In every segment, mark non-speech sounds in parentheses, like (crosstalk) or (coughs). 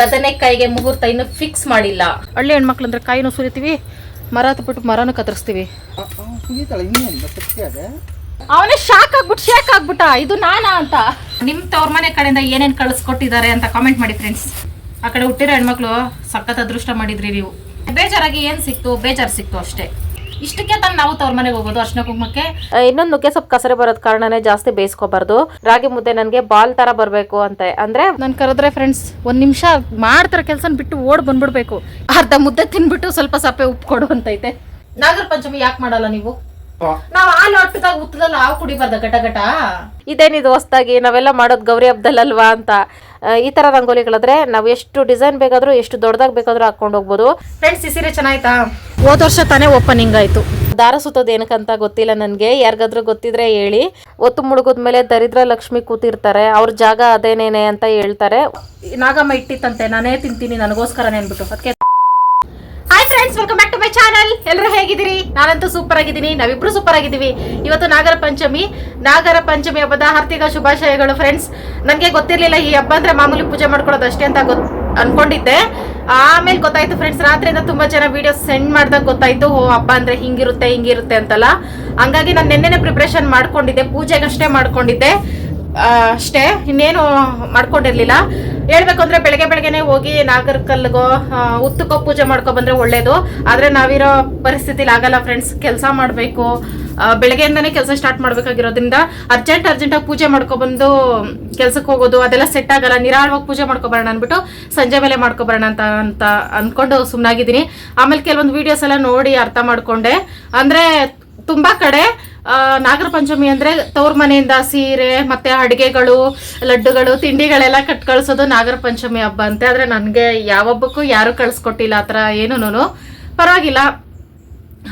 ಬದನೆಕಾಯಿಗೆ ಮುಹೂರ್ತ ಇನ್ನು ಫಿಕ್ಸ್ ಮಾಡಿಲ್ಲ. ಹಳ್ಳಿ ಹೆಣ್ಮಕ್ಳು ಅಂದ್ರೆ ಕಾಯಿನೂ ಸುರಿತೀವಿ ಮರ ಹತ್ಬಿಟ್ಟು ಮರನೂ ಕತ್ತರಿಸ್ತೀವಿ. ಅವನೇ ಶಾಕ್ ಆಗ್ಬಿಟ್ಟು ಶೇಕ್ ಆಗ್ಬಿಟ್ಟ. ಇದು ನಾನಾ ಅಂತ. ನಿಮ್ ತವ್ರ ಮನೆ ಕಡೆಯಿಂದ ಏನೇನ್ ಕಳಿಸ್ಕೊಟ್ಟಿದ್ದಾರೆ ಅಂತ ಕಾಮೆಂಟ್ ಮಾಡಿ ಫ್ರೆಂಡ್ಸ್ ಆ ಕಡೆ ಹುಟ್ಟಿರೋ ಹೆಣ್ಮಕ್ಳು ಸಖತ್ ಅದೃಷ್ಟ ಮಾಡಿದ್ರಿ ನೀವು. ಬೇಜಾರಾಗಿ ಏನ್ ಸಿಕ್ತು? ಬೇಜಾರ್ ಸಿಕ್ತು ಅಷ್ಟೇ. ಇಷ್ಟಕ್ಕೆ ತಂದು ನಾವು ತವ್ರ ಮನೆಗೆ ಹೋಗೋದು ಅರ್ಶನ ಕುಂಕುಮಕ್ಕೆ? ಇನ್ನೊಂದು ನುಗ್ಗೆ ಸೊಪ್ಪು ಕಸರೆ ಬರೋದ್ ಕಾರಣನೇ ಜಾಸ್ತಿ ಬೇಯಿಸ್ಕೋಬಾರ್ದು. ರಾಗಿ ಮುದ್ದೆ ನನಗೆ ಬಾಲ್ ತರ ಬರಬೇಕು ಅಂತ. ಅಂದ್ರೆ ನಾನು ಕರೆದ್ರೆ ಫ್ರೆಂಡ್ಸ್ ಒಂದ್ ನಿಮಿಷ ಮಾಡ್ತಾರ ಕೆಲಸ ಬಿಟ್ಟು ಓಡ್ ಬಂದ್ಬಿಡ್ಬೇಕು. ಅರ್ಧ ಮುದ್ದೆ ತಿನ್ಬಿಟ್ಟು ಸ್ವಲ್ಪ ಸಪ್ಪೆ ಉಪ್ಪು ಕೊಡು ಅಂತೈತೆ. ನಾಗರ ಪಂಚಮಿ ಯಾಕೆ ಮಾಡಲ್ಲ ನೀವು? ನಾವ್ ಹಾಲು ಹೊಟ್ಟದಾಗ ಉತ್ತದಲ್ಲ ಹಾವು ಕುಡಿಬಾರ್ದ ಘಟ ಘಟ? ಇದೇನಿದು ಹೊಸ್ದಾಗಿ ನಾವೆಲ್ಲ ಮಾಡೋದು ಗೌರಿ ಹಬ್ಬದಲ್ಲಲ್ವಾ ಅಂತ. ಈ ತರ ರಂಗೋಲಿಗಳಾದ್ರೆ ನಾವು ಎಷ್ಟು ಡಿಸೈನ್ ಬೇಕಾದ್ರೂ ಎಷ್ಟು ದೊಡ್ಡದಾಗಿ ಬೇಕಾದ್ರೂ ಹಾಕೊಂಡು ಹೋಗ್ಬೋದು. ಫ್ರೆಂಡ್ಸ್ ಈ ಸೀರೆ ಚೆನ್ನಾಯ್ತಾ? ಹೋದ ವರ್ಷ ತಾನೇ ಓಪನಿಂಗ್ ಆಯ್ತು. ದಾರ ಸುತ್ತೋದು ಏನಕ್ಕಂತ ಗೊತ್ತಿಲ್ಲ ನನಗೆ. ಯಾರಿಗಾದ್ರೂ ಗೊತ್ತಿದ್ರೆ ಹೇಳಿ. ಒತ್ತು ಮುಳುಗದ ಮೇಲೆ ದರಿದ್ರ ಲಕ್ಷ್ಮಿ ಕೂತಿರ್ತಾರೆ. ಅವ್ರ ಜಾಗ ಅದೇನೇನೆ ಅಂತ ಹೇಳ್ತಾರೆ. ನಾಗಮ್ಮ ಇಟ್ಟಿತ್ತಂತೆ. ನಾನೇ ತಿಂತೀನಿ ನನಗೋಸ್ಕರನೇ ಅನ್ಬಿಟ್ಟು ಅದಕ್ಕೆ hi friends welcome back to my channel ಎಲ್ಲರೂ ಹೇಗಿದ್ದೀರಿ? ನಾನಂತೂ ಸೂಪರ್ ಆಗಿದ್ದೀನಿ. ನಾವಿಬ್ರು ಸೂಪರ್ ಆಗಿದ್ದೀವಿ. ಇವತ್ತು ನಾಗರ ಪಂಚಮಿ. ನಾಗರ ಪಂಚಮಿ ಹಬ್ಬದ ಹಾರ್ದಿಕ ಶುಭಾಶಯಗಳು ಫ್ರೆಂಡ್ಸ್ ನನಗೆ ಗೊತ್ತಿರಲಿಲ್ಲ ಈ ಹಬ್ಬ ಅಂದರೆ ಮಾಮೂಲಿ ಪೂಜೆ ಮಾಡ್ಕೊಳ್ಳೋದು ಅಷ್ಟೇ ಅಂತ ಗೊತ್ತು ಅನ್ಕೊಂಡಿದ್ದೆ. ಆಮೇಲೆ ಗೊತ್ತಾಯ್ತು ಫ್ರೆಂಡ್ಸ್ ರಾತ್ರಿಯಿಂದ ತುಂಬ ಜನ ವೀಡಿಯೋಸ್ ಸೆಂಡ್ ಮಾಡ್ದಾಗ ಗೊತ್ತಾಯ್ತು, ಓ, ಹಬ್ಬ ಅಂದ್ರೆ ಹಿಂಗಿರುತ್ತೆ ಹಿಂಗಿರುತ್ತೆ ಅಂತಲ್ಲ. ಹಂಗಾಗಿ ನಾನು ನಿನ್ನೆನೆ ಪ್ರಿಪ್ರೇಷನ್ ಮಾಡ್ಕೊಂಡಿದ್ದೆ, ಪೂಜೆಗಷ್ಟೇ ಮಾಡ್ಕೊಂಡಿದ್ದೆ. ಅಷ್ಟೇ, ಇನ್ನೇನು ಮಾಡ್ಕೊಂಡಿರ್ಲಿಲ್ಲ. ಹೇಳ್ಬೇಕು ಅಂದ್ರೆ ಬೆಳಗ್ಗೆ ಬೆಳಗ್ಗೆನೆ ಹೋಗಿ ನಾಗರ ಕಲ್ಗೋ ಉತ್ತಕ್ಕೋ ಪೂಜೆ ಮಾಡ್ಕೊ ಬಂದ್ರೆ ಒಳ್ಳೇದು. ಆದ್ರೆ ನಾವಿರೋ ಪರಿಸ್ಥಿತಿಲಿ ಆಗಲ್ಲ ಫ್ರೆಂಡ್ಸ್ ಕೆಲಸ ಮಾಡಬೇಕು. ಬೆಳಗ್ಗೆಯಿಂದಾನೆ ಕೆಲಸ ಸ್ಟಾರ್ಟ್ ಮಾಡ್ಬೇಕಾಗಿರೋದ್ರಿಂದ ಅರ್ಜೆಂಟ್ ಅರ್ಜೆಂಟಾಗಿ ಪೂಜೆ ಮಾಡ್ಕೊಬಂದು ಕೆಲ್ಸಕ್ಕೆ ಹೋಗೋದು, ಅದೆಲ್ಲ ಸೆಟ್ ಆಗಲ್ಲ. ನಿರಾಳವಾಗಿ ಪೂಜೆ ಮಾಡ್ಕೊಬರೋಣ ಅಂದ್ಬಿಟ್ಟು ಸಂಜೆ ಮೇಲೆ ಮಾಡ್ಕೊಬರೋಣ ಅಂತ ಅಂತ ಅಂದ್ಕೊಂಡು ಸುಮ್ಮನಾಗಿದ್ದೀನಿ ಆಮೇಲೆ ಕೆಲವೊಂದು ವಿಡಿಯೋಸ್ ಎಲ್ಲ ನೋಡಿ ಅರ್ಥ ಮಾಡ್ಕೊಂಡೆ. ಅಂದ್ರೆ ತುಂಬಾ ಕಡೆ ನಾಗರ ಪಂಚಮಿ ಅಂದ್ರೆ ತವ್ರ ಮನೆಯಿಂದ ಸೀರೆ, ಮತ್ತೆ ಅಡಿಗೆಗಳು, ಲಡ್ಡುಗಳು, ತಿಂಡಿಗಳೆಲ್ಲ ಕಟ್ ಕಳಿಸೋದು ನಾಗರ ಪಂಚಮಿ ಹಬ್ಬ ಅಂತೆ. ಆದ್ರೆ ನನ್ಗೆ ಯಾವ ಹಬ್ಬಕ್ಕೂ ಯಾರು ಕಳ್ಸ್ಕೊಟ್ಟಿಲ್ಲ ಆ ಥರ ಪರವಾಗಿಲ್ಲ.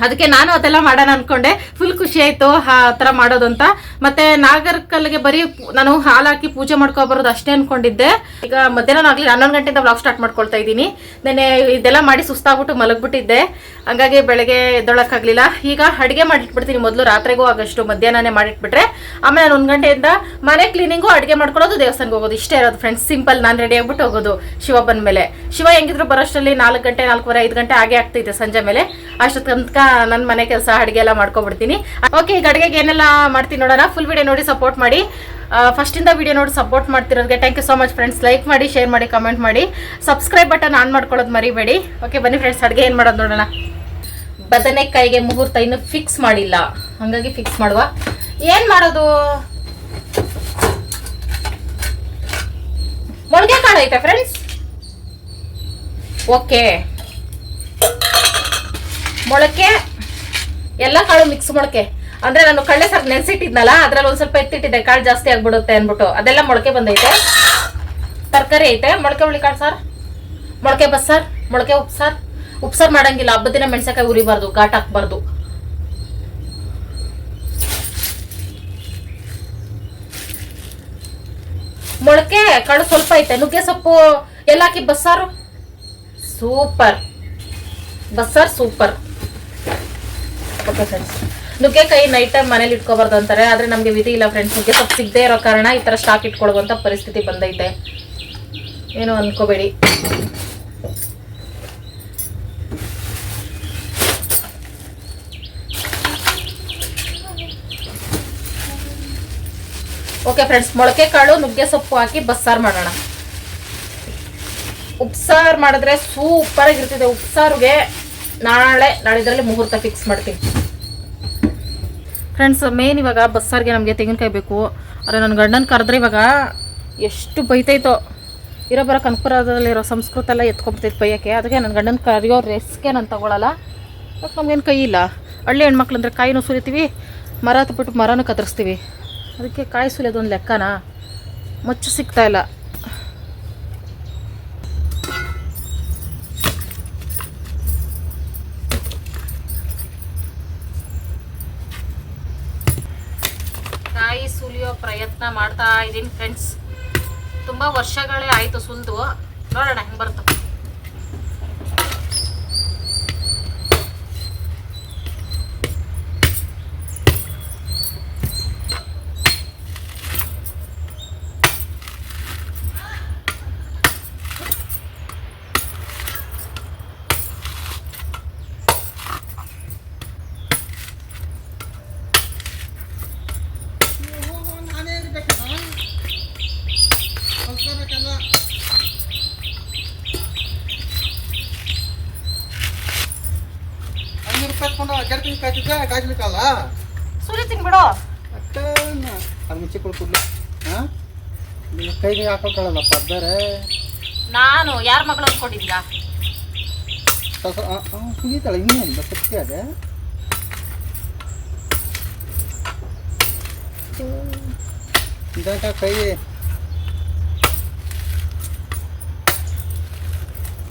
ಅದಕ್ಕೆ ನಾನು ಅದೆಲ್ಲ ಮಾಡೋಣ ಅನ್ಕೊಂಡೆ. ಫುಲ್ ಖುಷಿ ಆಯ್ತು ಆ ಥರ ಮಾಡೋದು ಅಂತ. ಮತ್ತೆ ನಾಗರಕಲ್ಗೆ ಬರೀ ನಾನು ಹಾಲು ಹಾಕಿ ಪೂಜೆ ಮಾಡ್ಕೊ ಬರೋದು ಅಷ್ಟೇ ಅನ್ಕೊಂಡಿದ್ದೆ. ಈಗ ಮಧ್ಯಾಹ್ನ ಆಗ್ಲಿ, ಹನ್ನೊಂದು ಗಂಟೆಯಿಂದ ಬ್ಲಾಗ್ ಸ್ಟಾರ್ಟ್ ಮಾಡ್ಕೊಳ್ತಾ ಇದ್ದೀನಿ. ನೆನೆ ಇದೆಲ್ಲ ಮಾಡಿ ಸುಸ್ತಾಗ್ಬಿಟ್ಟು ಮಲಗ್ಬಿಟ್ಟಿದ್ದೆ. ಹಂಗಾಗಿ ಬೆಳಗ್ಗೆ ಎದ್ದೊಳಕ್ಕಾಗ್ಲಿಲ್ಲ. ಈಗ ಅಡುಗೆ ಮಾಡಿಟ್ಬಿಡ್ತೀನಿ. ಮೊದಲು ರಾತ್ರಿಗೂ ಆಗಷ್ಟು ಮಧ್ಯಾಹ್ನನೇ ಮಾಡಿಟ್ಬಿಟ್ರೆ. ಆಮೇಲೆ ನಾನು ಒಂದು ಗಂಟೆಯಿಂದ ಮನೆ ಕ್ಲೀನಿಂಗು ಅಡುಗೆ ಮಾಡ್ಕೊಳ್ಳೋದು ದೇವಸ್ಥಾನಕ್ಕೆ ಹೋಗೋದು. ಇಷ್ಟೇ ಇರೋದು ಫ್ರೆಂಡ್ಸ್ ಸಿಂಪಲ್ ನಾನು ರೆಡಿ ಆಗ್ಬಿಟ್ಟು ಹೋಗೋದು ಶಿವ ಬಂದ ಮೇಲೆ ಶಿವ ಹೆಂಗಿದ್ರು ಬರೋಷ್ಟರಲ್ಲಿ ನಾಲ್ಕು ಗಂಟೆ, ನಾಲ್ಕೂವರೆ, ಐದು ಗಂಟೆ ಆಗೇ ಆಗ್ತೈತೆ ಸಂಜೆ ಮೇಲೆ. ಅಷ್ಟೊತ್ತ ನನ್ನ ಮನೆ ಕೆಲಸ, ಅಡುಗೆ ಎಲ್ಲ ಮಾಡ್ಕೊಬಿಡ್ತೀನಿ ಓಕೆ ಈಗ ಅಡುಗೆಗೆ ಏನೆಲ್ಲ ಮಾಡ್ತೀನಿ ನೋಡೋಣ. ಫುಲ್ ವಿಡಿಯೋ ನೋಡಿ ಸಪೋರ್ಟ್ ಮಾಡಿ. ಫಸ್ಟಿಂದ ವಿಡಿಯೋ ನೋಡಿ support ಮಾಡ್ತಿರೋದಕ್ಕೆ thank you so much friends like ಮಾಡಿ ಶೇರ್ ಮಾಡಿ ಕಮೆಂಟ್ ಮಾಡಿ. ಸಬ್ಸ್ಕ್ರೈಬ್ ಬಟನ್ ಆನ್ ಮಾಡ್ಕೊಳ್ಳೋದು ಮರಿಬೇಡಿ. ಓಕೆ ಬನ್ನಿ ಫ್ರೆಂಡ್ಸ್ ಅಡುಗೆ ಏನು ಮಾಡೋದು ನೋಡೋಣ. ಬದನೆಕಾಯಿಗೆ ಮುಹೂರ್ತ ಇನ್ನು ಫಿಕ್ಸ್ ಮಾಡಿಲ್ಲ. ಹಂಗಾಗಿ ಫಿಕ್ಸ್ ಮಾಡುವ. ಏನ್ ಮಾಡೋದು? ಮೊಳಗೆ ಕಾಳು ಐತೆ ಫ್ರೆಂಡ್ಸ್ ಓಕೆ ಮೊಳಕೆ, ಎಲ್ಲ ಕಾಳು ಮಿಕ್ಸ್ ಮೊಳಕೆ. ಅಂದ್ರೆ ನಾನು ಕಳ್ಳೆ ಸರ್ ನೆನ್ಸಿಟ್ಟಿದ್ನಲ್ಲ, ಅದ್ರಲ್ಲಿ ಒಂದ್ ಸ್ವಲ್ಪ ಎತ್ತಿಟ್ಟಿದ್ದೆ, ಕಾಳು ಜಾಸ್ತಿ ಆಗ್ಬಿಡುತ್ತೆ ಅನ್ಬಿಟ್ಟು ಅದೆಲ್ಲ ಮೊಳಕೆ ಬಂದೈತೆ. ತರಕಾರಿ ಐತೆ. ಮೊಳಕೆ ಹುಳಿ ಕಾಳು ಸರ್? ಮೊಳಕೆ ಬಸ್ಸಾರ್ ಮೊಳಕೆ ಉಪ್ಸಾರ್ ಉಪ್ಸಾರ್ ಮಾಡಂಗಿಲ್ಲ. ಹಬ್ಬದ ದಿನ ಮೆಣಸಕಾಯಿ ಉರಿಬಾರ್ದು ಘಾಟ್ ಹಾಕ್ಬಾರ್ದು. ಮೊಳಕೆ ಕಾಳು ಸ್ವಲ್ಪ ಐತೆ. ನುಗ್ಗೆ ಸೊಪ್ಪು ಎಲ್ಲ ಹಾಕಿ ಬಸ್ಸಾರು ಸೂಪರ್. ಬಸ್ಸಾರ್ ಸೂಪರ್. ಓಕೆ ಫ್ರೆಂಡ್ಸ್ ನುಗ್ಗೆಕಾಯಿ ನೈಟ್ ಟೈಮ್ ಮನೇಲಿ ಇಟ್ಕೋಬಾರ್ದು ಅಂತಾರೆ. ಆದ್ರೆ ನಮ್ಗೆ ವಿಧಿ ಇಲ್ಲ ಫ್ರೆಂಡ್ಸ್ ನುಗ್ಗೆ ಸೊಪ್ಪು ಸಿಗದೆ ಇರೋ ಕಾರಣ ಈ ತರ ಸ್ಟಾಕ್ ಇಟ್ಕೊಳ್ಳುವಂತ ಪರಿಸ್ಥಿತಿ ಬಂದೈತೆ. ಏನು ಅನ್ಕೋಬೇಡಿ. ಓಕೆ ಫ್ರೆಂಡ್ಸ್ ಮೊಳಕೆ ಕಾಳು, ನುಗ್ಗೆ ಸೊಪ್ಪು ಹಾಕಿ ಬಸ್ಸಾರು ಮಾಡೋಣ. ಉಪ್ಸಾರು ಮಾಡಿದ್ರೆ ಸೂಪರ್ ಆಗಿರ್ತಿದೆ ಉಪ್ಸಾರಿಗೆ. ನಾಳೆ, ನಾಳಿದ್ರಲ್ಲಿ ಮುಹೂರ್ತ ಫಿಕ್ಸ್ ಮಾಡ್ತೀನಿ. ಫ್ರೆಂಡ್ಸ್ ಮೇನ್ ಇವಾಗ ಬಸ್ಸಾರಿಗೆ ನಮಗೆ ತೆಂಗಿನಕಾಯಿ ಬೇಕು. ಆದರೆ ನನ್ನ ಗಂಡನ ಕರೆದ್ರೆ ಇವಾಗ ಎಷ್ಟು ಬೈತೈತೋ. ಇರೋ ಬರೋ ಕನಕಪುರದಲ್ಲಿರೋ ಸಂಸ್ಕೃತ ಎಲ್ಲ ಎತ್ಕೊಂಡ್ಬಿಡ್ತೈತೆ ಬೈಯೋಕ್ಕೆ. ಅದಕ್ಕೆ ನನ್ನ ಗಂಡನ ಕರೆಯೋ ರೆಸ್ಕೆ ನಾನು ತೊಗೊಳಲ್ಲ. ಮತ್ತು ನಮಗೇನು ಕೈ ಇಲ್ಲ. ಹಳ್ಳಿ ಹೆಣ್ಮಕ್ಳು ಅಂದರೆ ಕಾಯಿನೂ ಸುರಿತೀವಿ, ಮರ ಹತ್ಬಿಟ್ಟು ಮರನೂ ಕತ್ತರಿಸ್ತೀವಿ ಅದಕ್ಕೆ ಕಾಯಿ ಸುಲಿಯೋದೊಂದು ಲೆಕ್ಕನಾ? ಮಚ್ಚು ಸಿಗ್ತಾ ಸುಲಿಯೋ ಪ್ರಯತ್ನ ಮಾಡ್ತಾ ಇದ್ದೀನಿ ಫ್ರೆಂಡ್ಸ್ ತುಂಬ ವರ್ಷಗಳೇ ಆಯಿತು ಸುಲಿದು. ನೋಡೋಣ ಹೆಂಗೆ ಬರ್ತದೆ ಹಾಕೊಂಡು ಕೆಡ್ತೀನಿ ಕಾಯ್ತಿದ್ದೆ ಕಾಯ್ಲಿಕ್ಕಲ್ಲ ಸುರಿತೀನಿ ಬಿಡು ಅಕ್ಕ ಅದು ಮುಚ್ಚಿ ಕೊಡ್ಕೊಡ್ಲಿ ಹಾಂ ಯಾರ್ ಮಗಳ ನಾನು ಯಾರ ಮಗಳು ಅನ್ಕೊಂಡಿದ್ಯಾ ಸುಗೀತಾಳೆ ಇನ್ನೇನು ಸತ್ಯ ಅದೇ. ಇದಕ್ಕ ಕೈ.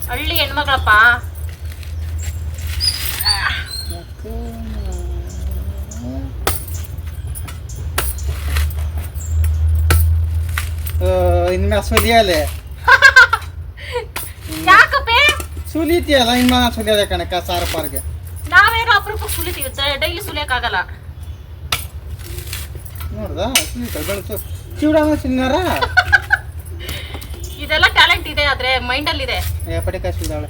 ಹಳ್ಳಿ ಹೆಣ್ಮಗಳಪ್ಪ. ಇನ್ಮೇಲೆ ಸುಲಿಯಲೆ (laughs) ಯಾಕಪ್ಪೆ? ಸುಲಿತಿಯಲ್ಲ ಇನ್ಮ ಸುಲಿಯದೆ ಕಣಕ್ಕ ಸಾರು ಪಾರ್ಗೆ. ನಾವೇನೋ ಅಪರೂಪಕ್ಕೆ ಸುಲಿತೀವಿ? ಡೈಲಿ ಸುಲಿಯಕ್ಕಾಗಲ್ಲ. ನೋಡ್ದ? ಸುಲಿತಾಳೆ ಬೆಳೆಸು ಚಿವಡಾಗ ಸುಲಿನಾರ (laughs) ಇದೆಲ್ಲ ಟ್ಯಾಲೆಂಟ್ ಇದೆ ಆದ್ರೆ ಮೈಂಡಲ್ಲಿ ಇದೆ ಏ ಪಟಿಕಾಯಿ ಸುಲಿದಾಳೆ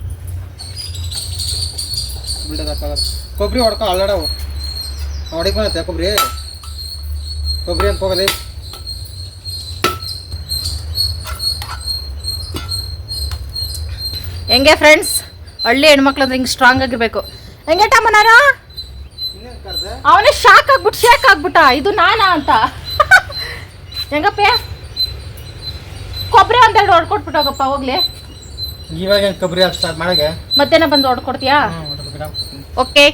ಬಿಡದಪ್ಪ ಕೊಬ್ಬರಿ ಹೊಡ್ಕೊ ಅಲ್ಲಾಡವು. ಹೊಡಿಕ್ ಬಂದತ್ತೆ ಕೊಬ್ಬರಿ? ಕೊಬ್ಬರಿ ಅಂತ ಹೋಗಲಿ. ಹೆಂಗೆ ಫ್ರೆಂಡ್ಸ್ ಹಳ್ಳಿ ಹೆಣ್ಮಕ್ಳು ಅಂದ್ರೆ ಹಿಂಗೆ ಸ್ಟ್ರಾಂಗ್ ಆಗಿರ್ಬೇಕು. ಹೆಂಗೆ ಟಮ್ಮನಾರ ಅವನೇ ಶಾಕ್ ಆಗ್ಬಿಟ್ಟು ಶೇಕ್ ಆಗ್ಬಿಟ್ಟ. ಇದು ನಾನಾ ಅಂತ. (laughs) ಹೆಂಗಪ್ಪ? ಕೊಬ್ಬರಿ ಒಂದೆರಡು ಹೊಡ್ಕೊಟ್ಬಿಟ್ಟೋಗಪ್ಪ ಹೋಗ್ಲಿ. ಇವಾಗ ಕೊಬ್ಬರಿ ಮಾಡಗೆ? ಮತ್ತೇನ ಬಂದು ಹೊಡ್ಕೊಡ್ತೀಯಾ? ಓಕೆ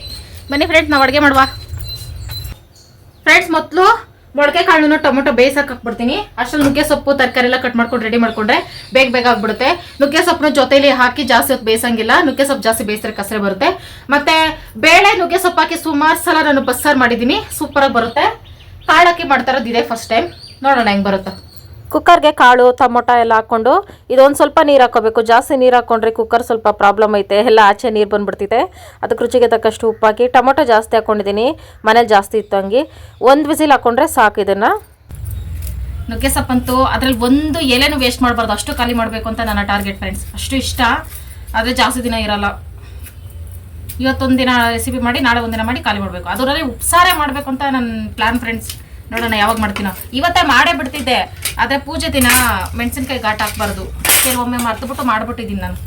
ಬನ್ನಿ ಫ್ರೆಂಡ್ಸ್ ನಾವು ಅಡುಗೆ ಮಾಡುವ. ಫ್ರೆಂಡ್ಸ್ ಮೊದಲು ಮೊಳಕೆ ಕಾಳನ್ನು ಟೊಮೊಟೊ ಬೇಯಿಸಕ್ಕೆ ಹಾಕ್ಬಿಡ್ತೀನಿ ಅಷ್ಟ್ರಲ್ಲಿ ನುಗ್ಗೆ ಸೊಪ್ಪು, ತರಕಾರಿ ಎಲ್ಲ ಕಟ್ ಮಾಡ್ಕೊಂಡು ರೆಡಿ ಮಾಡ್ಕೊಂಡ್ರೆ ಬೇಗ ಬೇಗ ಆಗ್ಬಿಡುತ್ತೆ. ನುಗ್ಗೆ ಸೊಪ್ಪನ್ನ ಜೊತೆಲಿ ಹಾಕಿ ಜಾಸ್ತಿ ಹೊತ್ತು ಬೇಯಿಸಂಗಿಲ್ಲ. ನುಗ್ಗೆ ಸೊಪ್ಪು ಜಾಸ್ತಿ ಬೇಯಿಸಿದ್ರೆ ಕಸರೆ ಬರುತ್ತೆ. ಮತ್ತೆ ಬೇಳೆ ನುಗ್ಗೆ ಸೊಪ್ಪು ಹಾಕಿ ಸುಮಾರು ಸಲ ನಾನು ಬಸ್ಸಾರು ಮಾಡಿದ್ದೀನಿ. ಸೂಪರಾಗಿ ಬರುತ್ತೆ. ಕಾಳು ಹಾಕಿ ಮಾಡ್ತಾರೋದು ಇದೆ ಫಸ್ಟ್ ಟೈಮ್ ನೋಡೋಣ ಹೆಂಗೆ ಬರುತ್ತೆ. ಕುಕ್ಕರ್ಗೆ ಕಾಳು, ಟೊಮೊಟೊ ಎಲ್ಲ ಹಾಕೊಂಡು ಇದೊಂದು ಸ್ವಲ್ಪ ನೀರು ಹಾಕೋಬೇಕು ಜಾಸ್ತಿ ನೀರು ಹಾಕೊಂಡ್ರೆ ಕುಕ್ಕರ್ ಸ್ವಲ್ಪ ಪ್ರಾಬ್ಲಮ್ ಐತೆ. ಎಲ್ಲ ಆಚೆ ನೀರು ಬಂದುಬಿಡ್ತೈತೆ ಅದಕ್ಕೆ ರುಚಿಗೆ ತಕ್ಕಷ್ಟು ಉಪ್ಪು ಹಾಕಿ ಟೊಮೊಟೊ ಜಾಸ್ತಿ ಹಾಕೊಂಡಿದ್ದೀನಿ. ಮನೇಲಿ ಜಾಸ್ತಿ ಇತ್ತು ಹಂಗೆ ಒಂದು ವಿಸಿಲ್ ಹಾಕೊಂಡ್ರೆ ಸಾಕು ಇದನ್ನು. ನುಗ್ಗೆ ಸೊಪ್ಪಂತೂ ಅದರಲ್ಲಿ ಒಂದು ಎಲೆನೂ ವೇಸ್ಟ್ ಮಾಡಬಾರ್ದು. ಅಷ್ಟು ಖಾಲಿ ಮಾಡಬೇಕು ಅಂತ ನನ್ನ ಟಾರ್ಗೆಟ್ ಫ್ರೆಂಡ್ಸ್ ಅಷ್ಟು ಇಷ್ಟ. ಆದರೆ ಜಾಸ್ತಿ ದಿನ ಇರಲ್ಲ. ಇವತ್ತೊಂದು ದಿನ ರೆಸಿಪಿ ಮಾಡಿ, ನಾಳೆ ಒಂದಿನ ಮಾಡಿ ಖಾಲಿ ಮಾಡಬೇಕು. ಅದರಲ್ಲಿ ಉಪ್ಸಾರೆ ಮಾಡಬೇಕು ಅಂತ ನನ್ನ ಪ್ಲ್ಯಾನ್ ಫ್ರೆಂಡ್ಸ್ ನೋಡೋಣ ಯಾವಾಗ ಮಾಡ್ತೀನೋ. ಇವತ್ತೇ ಮಾಡೇ ಬಿಡ್ತಿದ್ದೆ. ಆದರೆ ಪೂಜೆ ದಿನ ಮೆಣಸಿನ್ಕಾಯಿ ಘಾಟ್ ಹಾಕ್ಬಾರ್ದು. ಕೆಲವೊಮ್ಮೆ ಮರ್ತುಬಿಟ್ಟು ಮಾಡ್ಬಿಟ್ಟಿದ್ದೀನಿ ನಾನು.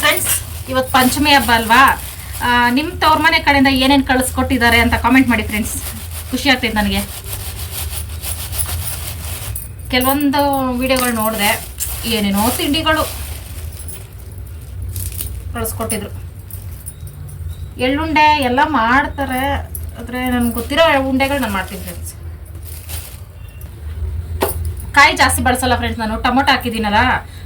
ಫ್ರೆಂಡ್ಸ್ ಇವತ್ತು ಪಂಚಮಿ ಹಬ್ಬ ಅಲ್ವಾ? ನಿಮ್ಮ ತವ್ರ ಮನೆ ಕಡೆಯಿಂದ ಏನೇನು ಕಳಿಸ್ಕೊಟ್ಟಿದ್ದಾರೆ ಅಂತ ಕಾಮೆಂಟ್ ಮಾಡಿ ಫ್ರೆಂಡ್ಸ್ ಖುಷಿ ಆಗ್ತೈತೆ ನನಗೆ. ಕೆಲವೊಂದು ವಿಡಿಯೋಗಳು ನೋಡಿದೆ, ಏನೇನೋ ತಿಂಡಿಗಳು ಕಳಿಸ್ಕೊಟ್ಟಿದ್ರು. ಎಳ್ಳುಂಡೆ ಎಲ್ಲ ಮಾಡ್ತಾರೆ. ಆದರೆ ನನಗೆ ಗೊತ್ತಿರೋ ಉಂಡೆಗಳು ನಾನು ಮಾಡ್ತೀನಿ ಫ್ರೆಂಡ್ಸ್ ಕಾಯಿ ಜಾಸ್ತಿ ಬಳಸಲ್ಲ ಫ್ರೆಂಡ್ಸ್ ನಾನು. ಟೊಮೊಟೊ ಹಾಕಿದ್ದೀನಲ್ಲ,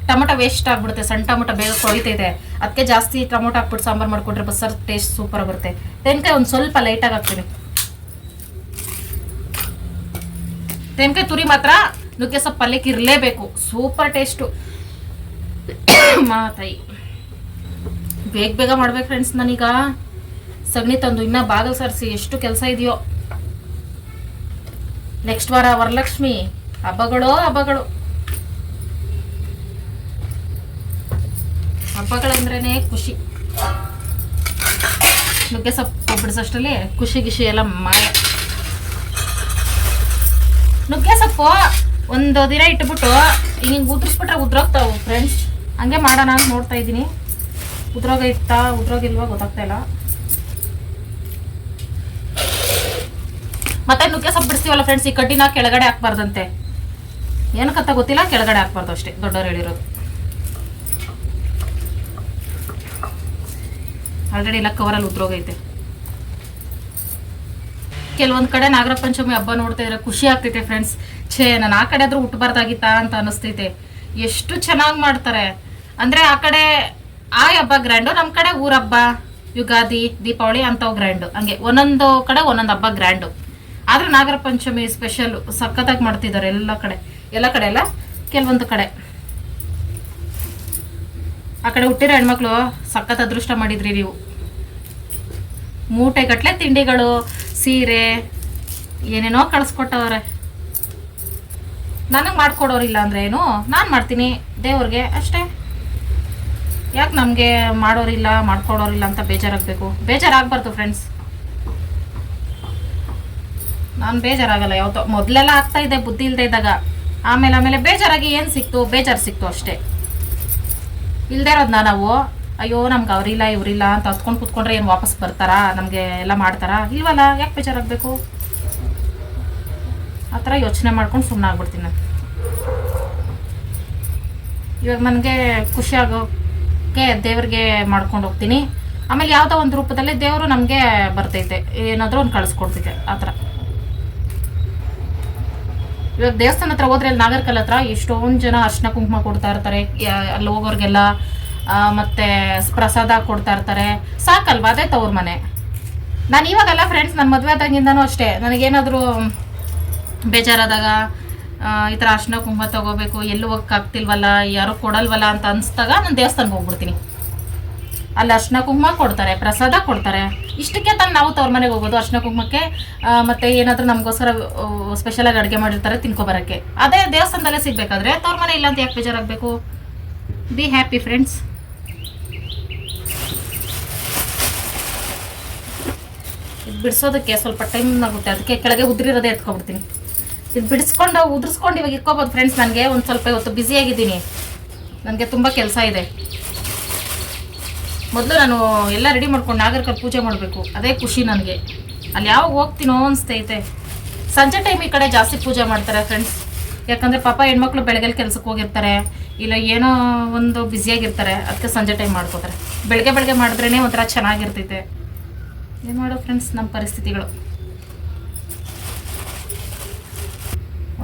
ಟೊಮೊಟೊ ವೇಸ್ಟ್ ಆಗ್ಬಿಡುತ್ತೆ, ಸಣ್ಣ ಟೊಮೊಟೊ ಬೇಗ ಕೊಳಿತೈತೆ ಅದಕ್ಕೆ ಜಾಸ್ತಿ ಟೊಮೊಟೊ ಹಾಕ್ಬಿಟ್ಟು ಸಾಂಬಾರು ಮಾಡ್ಕೊಂಡ್ರೆ ಬಸ್ಸಾರು ಟೇಸ್ಟ್ ಸೂಪರ್ ಬರುತ್ತೆ. ತೆನ್ಕಾಯಿ ಒಂದು ಸ್ವಲ್ಪ ಲೈಟಾಗಿ ಹಾಕ್ತೀನಿ. ತೆನ್ಕಾಯಿ ತುರಿ ಮಾತ್ರ ನುಗ್ಗೆ ಸೊಪ್ಪು ಪಲ್ಯಕ್ಕೆ ಇರಲೇಬೇಕು. ಸೂಪರ್ ಟೇಸ್ಟು (coughs) ಮಾತಾಯಿ ಬೇಗ ಬೇಗ ಮಾಡ್ಬೇಕು ಫ್ರೆಂಡ್ಸ್ ನಾನೀಗ. ಸಗಣಿ ತಂದು ಇನ್ನ ಬಾಗಿಲು ಸರಿಸಿ ಎಷ್ಟು ಕೆಲಸ ಇದೆಯೋ? ನೆಕ್ಸ್ಟ್ ವಾರ ವರಲಕ್ಷ್ಮಿ, ಹಬ್ಬಗಳು ಹಬ್ಬಗಳು. ಹಬ್ಬಗಳಂದ್ರೇನೆ ಖುಷಿ. ನುಗ್ಗೆ ಸೊಪ್ಪು ಬಿಡಿಸೋಷ್ಟರಲ್ಲಿ ಖುಷಿ ಗಿಷಿ ಎಲ್ಲ ಮಾಯ. ನುಗ್ಗೆ ಸೊಪ್ಪು ಒಂದು ದಿನ ಇಟ್ಬಿಟ್ಟು ಹಿಂಗೆ ಉದ್ರಿಸ್ಬಿಟ್ರೆ ಉದ್ರೋಗ್ತಾವು ಫ್ರೆಂಡ್ಸ್ ಹಂಗೆ ಮಾಡೋಣ ಅಂತ ನೋಡ್ತಾ ಇದ್ದೀನಿ. ಉದ್ರೋಗ ಇತ್ತಾ? ಉದ್ರೋಗಿಲ್ವಾ ಗೊತ್ತಾಗ್ತಾ ಇಲ್ಲ. ಮತ್ತೆ ನುಗ್ಗೆ ಸೊಪ್ಪು ಬಿಡಿಸ್ತೀವಲ್ಲ ಫ್ರೆಂಡ್ಸ್ ಈ ಕಡ್ಡಿನ ಕೆಳಗಡೆ ಹಾಕ್ಬಾರ್ದಂತೆ. ಏನಕ್ಕಂತ ಗೊತ್ತಿಲ್ಲ, ಕೆಳಗಡೆ ಹಾಕ್ಬಾರ್ದು ಅಷ್ಟೇ. ದೊಡ್ಡವ್ರು ಹೇಳಿರೋದು. ಆಲ್ರೆಡಿ ಎಲ್ಲ ಕವರಲ್ಲಿ ಉದ್ರೋಗೈತೆ ಕೆಲವೊಂದು ಕಡೆ ನಾಗರ ಪಂಚಮಿ ಹಬ್ಬ ನೋಡ್ತಾ ಇದ್ರೆ ಖುಷಿ ಆಗ್ತೈತೆ ಫ್ರೆಂಡ್ಸ್ ಛೇ, ನಾನು ಆ ಕಡೆ ಆದ್ರೂ ಹುಟ್ಟಬಾರ್ದಾಗಿತ್ತಾ ಅಂತ ಅನಿಸ್ತೈತೆ. ಎಷ್ಟು ಚೆನ್ನಾಗಿ ಮಾಡ್ತಾರೆ. ಅಂದ್ರೆ ಆ ಕಡೆ ಆ ಹಬ್ಬ ಗ್ರ್ಯಾಂಡು ನಮ್ಮ ಕಡೆ ಊರ ಹಬ್ಬ, ಯುಗಾದಿ, ದೀಪಾವಳಿ ಅಂಥವು ಗ್ರ್ಯಾಂಡು ಹಂಗೆ ಒಂದೊಂದು ಕಡೆ ಒಂದೊಂದು ಹಬ್ಬ ಗ್ರ್ಯಾಂಡು ಆದ್ರೆ ನಾಗರ ಪಂಚಮಿ ಸ್ಪೆಷಲ್ ಸಖತ್ತಾಗಿ ಮಾಡ್ತಿದ್ದಾರೆ ಎಲ್ಲ ಕಡೆ. ಎಲ್ಲ ಕಡೆ ಅಲ್ಲ? ಕೆಲವೊಂದು ಕಡೆ. ಆ ಕಡೆ ಹುಟ್ಟಿರೋ ಹೆಣ್ಮಕ್ಳು ಸಖತ್ ಅದೃಷ್ಟ ಮಾಡಿದ್ರಿ ನೀವು. ಮೂಟೆಗಟ್ಲೆ ತಿಂಡಿಗಳು, ಸೀರೆ, ಏನೇನೋ ಕಳಿಸ್ಕೊಟ್ಟವ್ರೆ. ನನಗೆ ಮಾಡ್ಕೊಡೋರಿಲ್ಲ ಅಂದ್ರೆ ಏನು? ನಾನು ಮಾಡ್ತೀನಿ. ದೇವ್ರಿಗೆ ಅಷ್ಟೇ. ಯಾಕೆ ನಮಗೆ ಮಾಡೋರಿಲ್ಲ, ಮಾಡ್ಕೊಡೋರಿಲ್ಲ ಅಂತ ಬೇಜಾರಾಗಬೇಕು? ಬೇಜಾರಾಗಬಾರ್ದು ಫ್ರೆಂಡ್ಸ್ ನಾನು ಬೇಜಾರಾಗಲ್ಲ ಯಾವತ್ತೋ ಮೊದಲೆಲ್ಲ ಆಗ್ತಾ ಇದೆ, ಬುದ್ಧಿ ಇಲ್ಲದೆ ಇದ್ದಾಗ. ಆಮೇಲೆ ಆಮೇಲೆ ಬೇಜಾರಾಗಿ ಏನು ಸಿಕ್ತು? ಬೇಜಾರು ಸಿಕ್ತು ಅಷ್ಟೇ. ಇಲ್ದೇ ಇರೋದನ್ನ ನಾವು, ಅಯ್ಯೋ, ನಮ್ಗೆ ಅವರಿಲ್ಲ, ಇವರಿಲ್ಲ ಅಂತ ಹತ್ಕೊಂಡು ಕೂತ್ಕೊಂಡ್ರೆ ಏನು ವಾಪಸ್ ಬರ್ತಾರಾ? ನಮಗೆ ಎಲ್ಲ ಮಾಡ್ತಾರಾ? ಇಲ್ವಲ್ಲ, ಯಾಕೆ ಬೇಜಾರಾಗಬೇಕು? ಆ ಥರ ಯೋಚನೆ ಮಾಡ್ಕೊಂಡು ಸುಮ್ಮನೆ ಆಗ್ಬಿಡ್ತೀನಿ ನಾನು. ಇವಾಗ ನನಗೆ ಖುಷಿ ಆಗೋಕ್ಕೆ ದೇವ್ರಿಗೆ ಮಾಡ್ಕೊಂಡು ಹೋಗ್ತೀನಿ. ಆಮೇಲೆ ಯಾವುದೋ ಒಂದು ರೂಪದಲ್ಲಿ ದೇವರು ನಮಗೆ ಬರ್ತೈತೆ. ಏನಾದರೂ ಒಂದು ಕಳಿಸ್ಕೊಡ್ತೈತೆ ಆ ಥರ. ಇವಾಗ ದೇವಸ್ಥಾನ ಹತ್ರ ಹೋದ್ರೆ ಅಲ್ಲಿ ನಾಗರ್ಕಲ್ ಹತ್ರ ಎಷ್ಟೊಂದು ಜನ ಅರ್ಶಿನ ಕುಂಕುಮ ಕೊಡ್ತಾ ಇರ್ತಾರೆ. ಅಲ್ಲಿ ಹೋಗೋರ್ಗೆಲ್ಲ ಮತ್ತೆ ಪ್ರಸಾದ ಕೊಡ್ತಾ ಇರ್ತಾರೆ. ಸಾಕಲ್ವಾ? ಅದೇ ತವ್ರ ಮನೆ. ನಾನು ಇವಾಗಲ್ಲ ಫ್ರೆಂಡ್ಸ್ ನನ್ನ ಮದುವೆ ಆದಾಗಿಂದನೂ ಅಷ್ಟೇ. ನನಗೇನಾದರೂ ಬೇಜಾರಾದಾಗ ಈ ಥರ ಅರ್ಶಿನ ಕುಂಕುಮ ತಗೋಬೇಕು, ಎಲ್ಲೂ ಹೋಗಕ್ಕಾಗ್ತಿಲ್ವಲ್ಲ, ಯಾರು ಕೊಡಲ್ವಲ್ಲ ಅಂತ ಅನಿಸ್ದಾಗ ನಾನು ದೇವಸ್ಥಾನಕ್ಕೆ ಹೋಗ್ಬಿಡ್ತೀನಿ. ಅಲ್ಲಿ ಅರ್ಶಿನ ಕುಂಕುಮ ಕೊಡ್ತಾರೆ, ಪ್ರಸಾದ ಕೊಡ್ತಾರೆ. ಇಷ್ಟಕ್ಕೆ ತಾನು ನಾವು ತವ್ರ ಮನೆಗೆ ಹೋಗೋದು, ಅರ್ಶಿನ ಕುಂಕುಮಕ್ಕೆ ಮತ್ತು ಮತ್ತೆ ಏನಾದರೂ ನಮಗೋಸ್ಕರ ಸ್ಪೆಷಲಾಗಿ ಅಡುಗೆ ಮಾಡಿರ್ತಾರೆ ತಿನ್ಕೊಬರಕ್ಕೆ. ಅದೇ ದೇವಸ್ಥಾನದಲ್ಲೇ ಸಿಗ್ಬೇಕಾದ್ರೆ ತವ್ರ ಮನೆ ಇಲ್ಲ ಅಂತ ಯಾಕೆ ಬೇಜಾರಾಗಬೇಕು? ಬಿ ಹ್ಯಾಪಿ ಫ್ರೆಂಡ್ಸ್ ಇದು ಬಿಡಿಸೋದಕ್ಕೆ ಸ್ವಲ್ಪ ಟೈಮ್ ಆಗುತ್ತೆ. ಅದಕ್ಕೆ ಕೆಳಗೆ ಉದ್ರಿರೋದೇ ಎತ್ಕೊಬಿಡ್ತೀನಿ. ಇದು ಬಿಡಿಸ್ಕೊಂಡು, ಉದುರಿಸ್ಕೊಂಡು ಇವಾಗ ಇಟ್ಕೋಬೋದು ಫ್ರೆಂಡ್ಸ್ ನನಗೆ ಒಂದು ಸ್ವಲ್ಪ ಇವತ್ತು ಬ್ಯುಸಿಯಾಗಿದ್ದೀನಿ ನನಗೆ ತುಂಬ ಕೆಲಸ ಇದೆ. ಮೊದಲು ನಾನು ಎಲ್ಲ ರೆಡಿ ಮಾಡ್ಕೊಂಡು ನಾಗರಿಕರ ಪೂಜೆ ಮಾಡಬೇಕು. ಅದೇ ಖುಷಿ ನನಗೆ. ಅಲ್ಲಿ ಯಾವಾಗ ಹೋಗ್ತೀನೋ ಅನಿಸ್ತೈತೆ. ಸಂಜೆ ಟೈಮ್ ಈ ಕಡೆ ಜಾಸ್ತಿ ಪೂಜೆ ಮಾಡ್ತಾರೆ ಫ್ರೆಂಡ್ಸ್ ಯಾಕಂದರೆ ಪಾಪ ಹೆಣ್ಮಕ್ಳು ಬೆಳಗ್ಗೆ ಕೆಲಸಕ್ಕೆ ಹೋಗಿರ್ತಾರೆ. ಇಲ್ಲ ಏನೋ ಒಂದು ಬ್ಯುಸಿಯಾಗಿರ್ತಾರೆ ಅದಕ್ಕೆ ಸಂಜೆ ಟೈಮ್ ಮಾಡ್ಕೋತಾರೆ. ಬೆಳಗ್ಗೆ ಬೆಳಗ್ಗೆ ಮಾಡಿದ್ರೇ ಒಂಥರ ಚೆನ್ನಾಗಿರ್ತೈತೆ. ಏನು ಮಾಡೋ ಫ್ರೆಂಡ್ಸ್ ನಮ್ಮ ಪರಿಸ್ಥಿತಿಗಳು.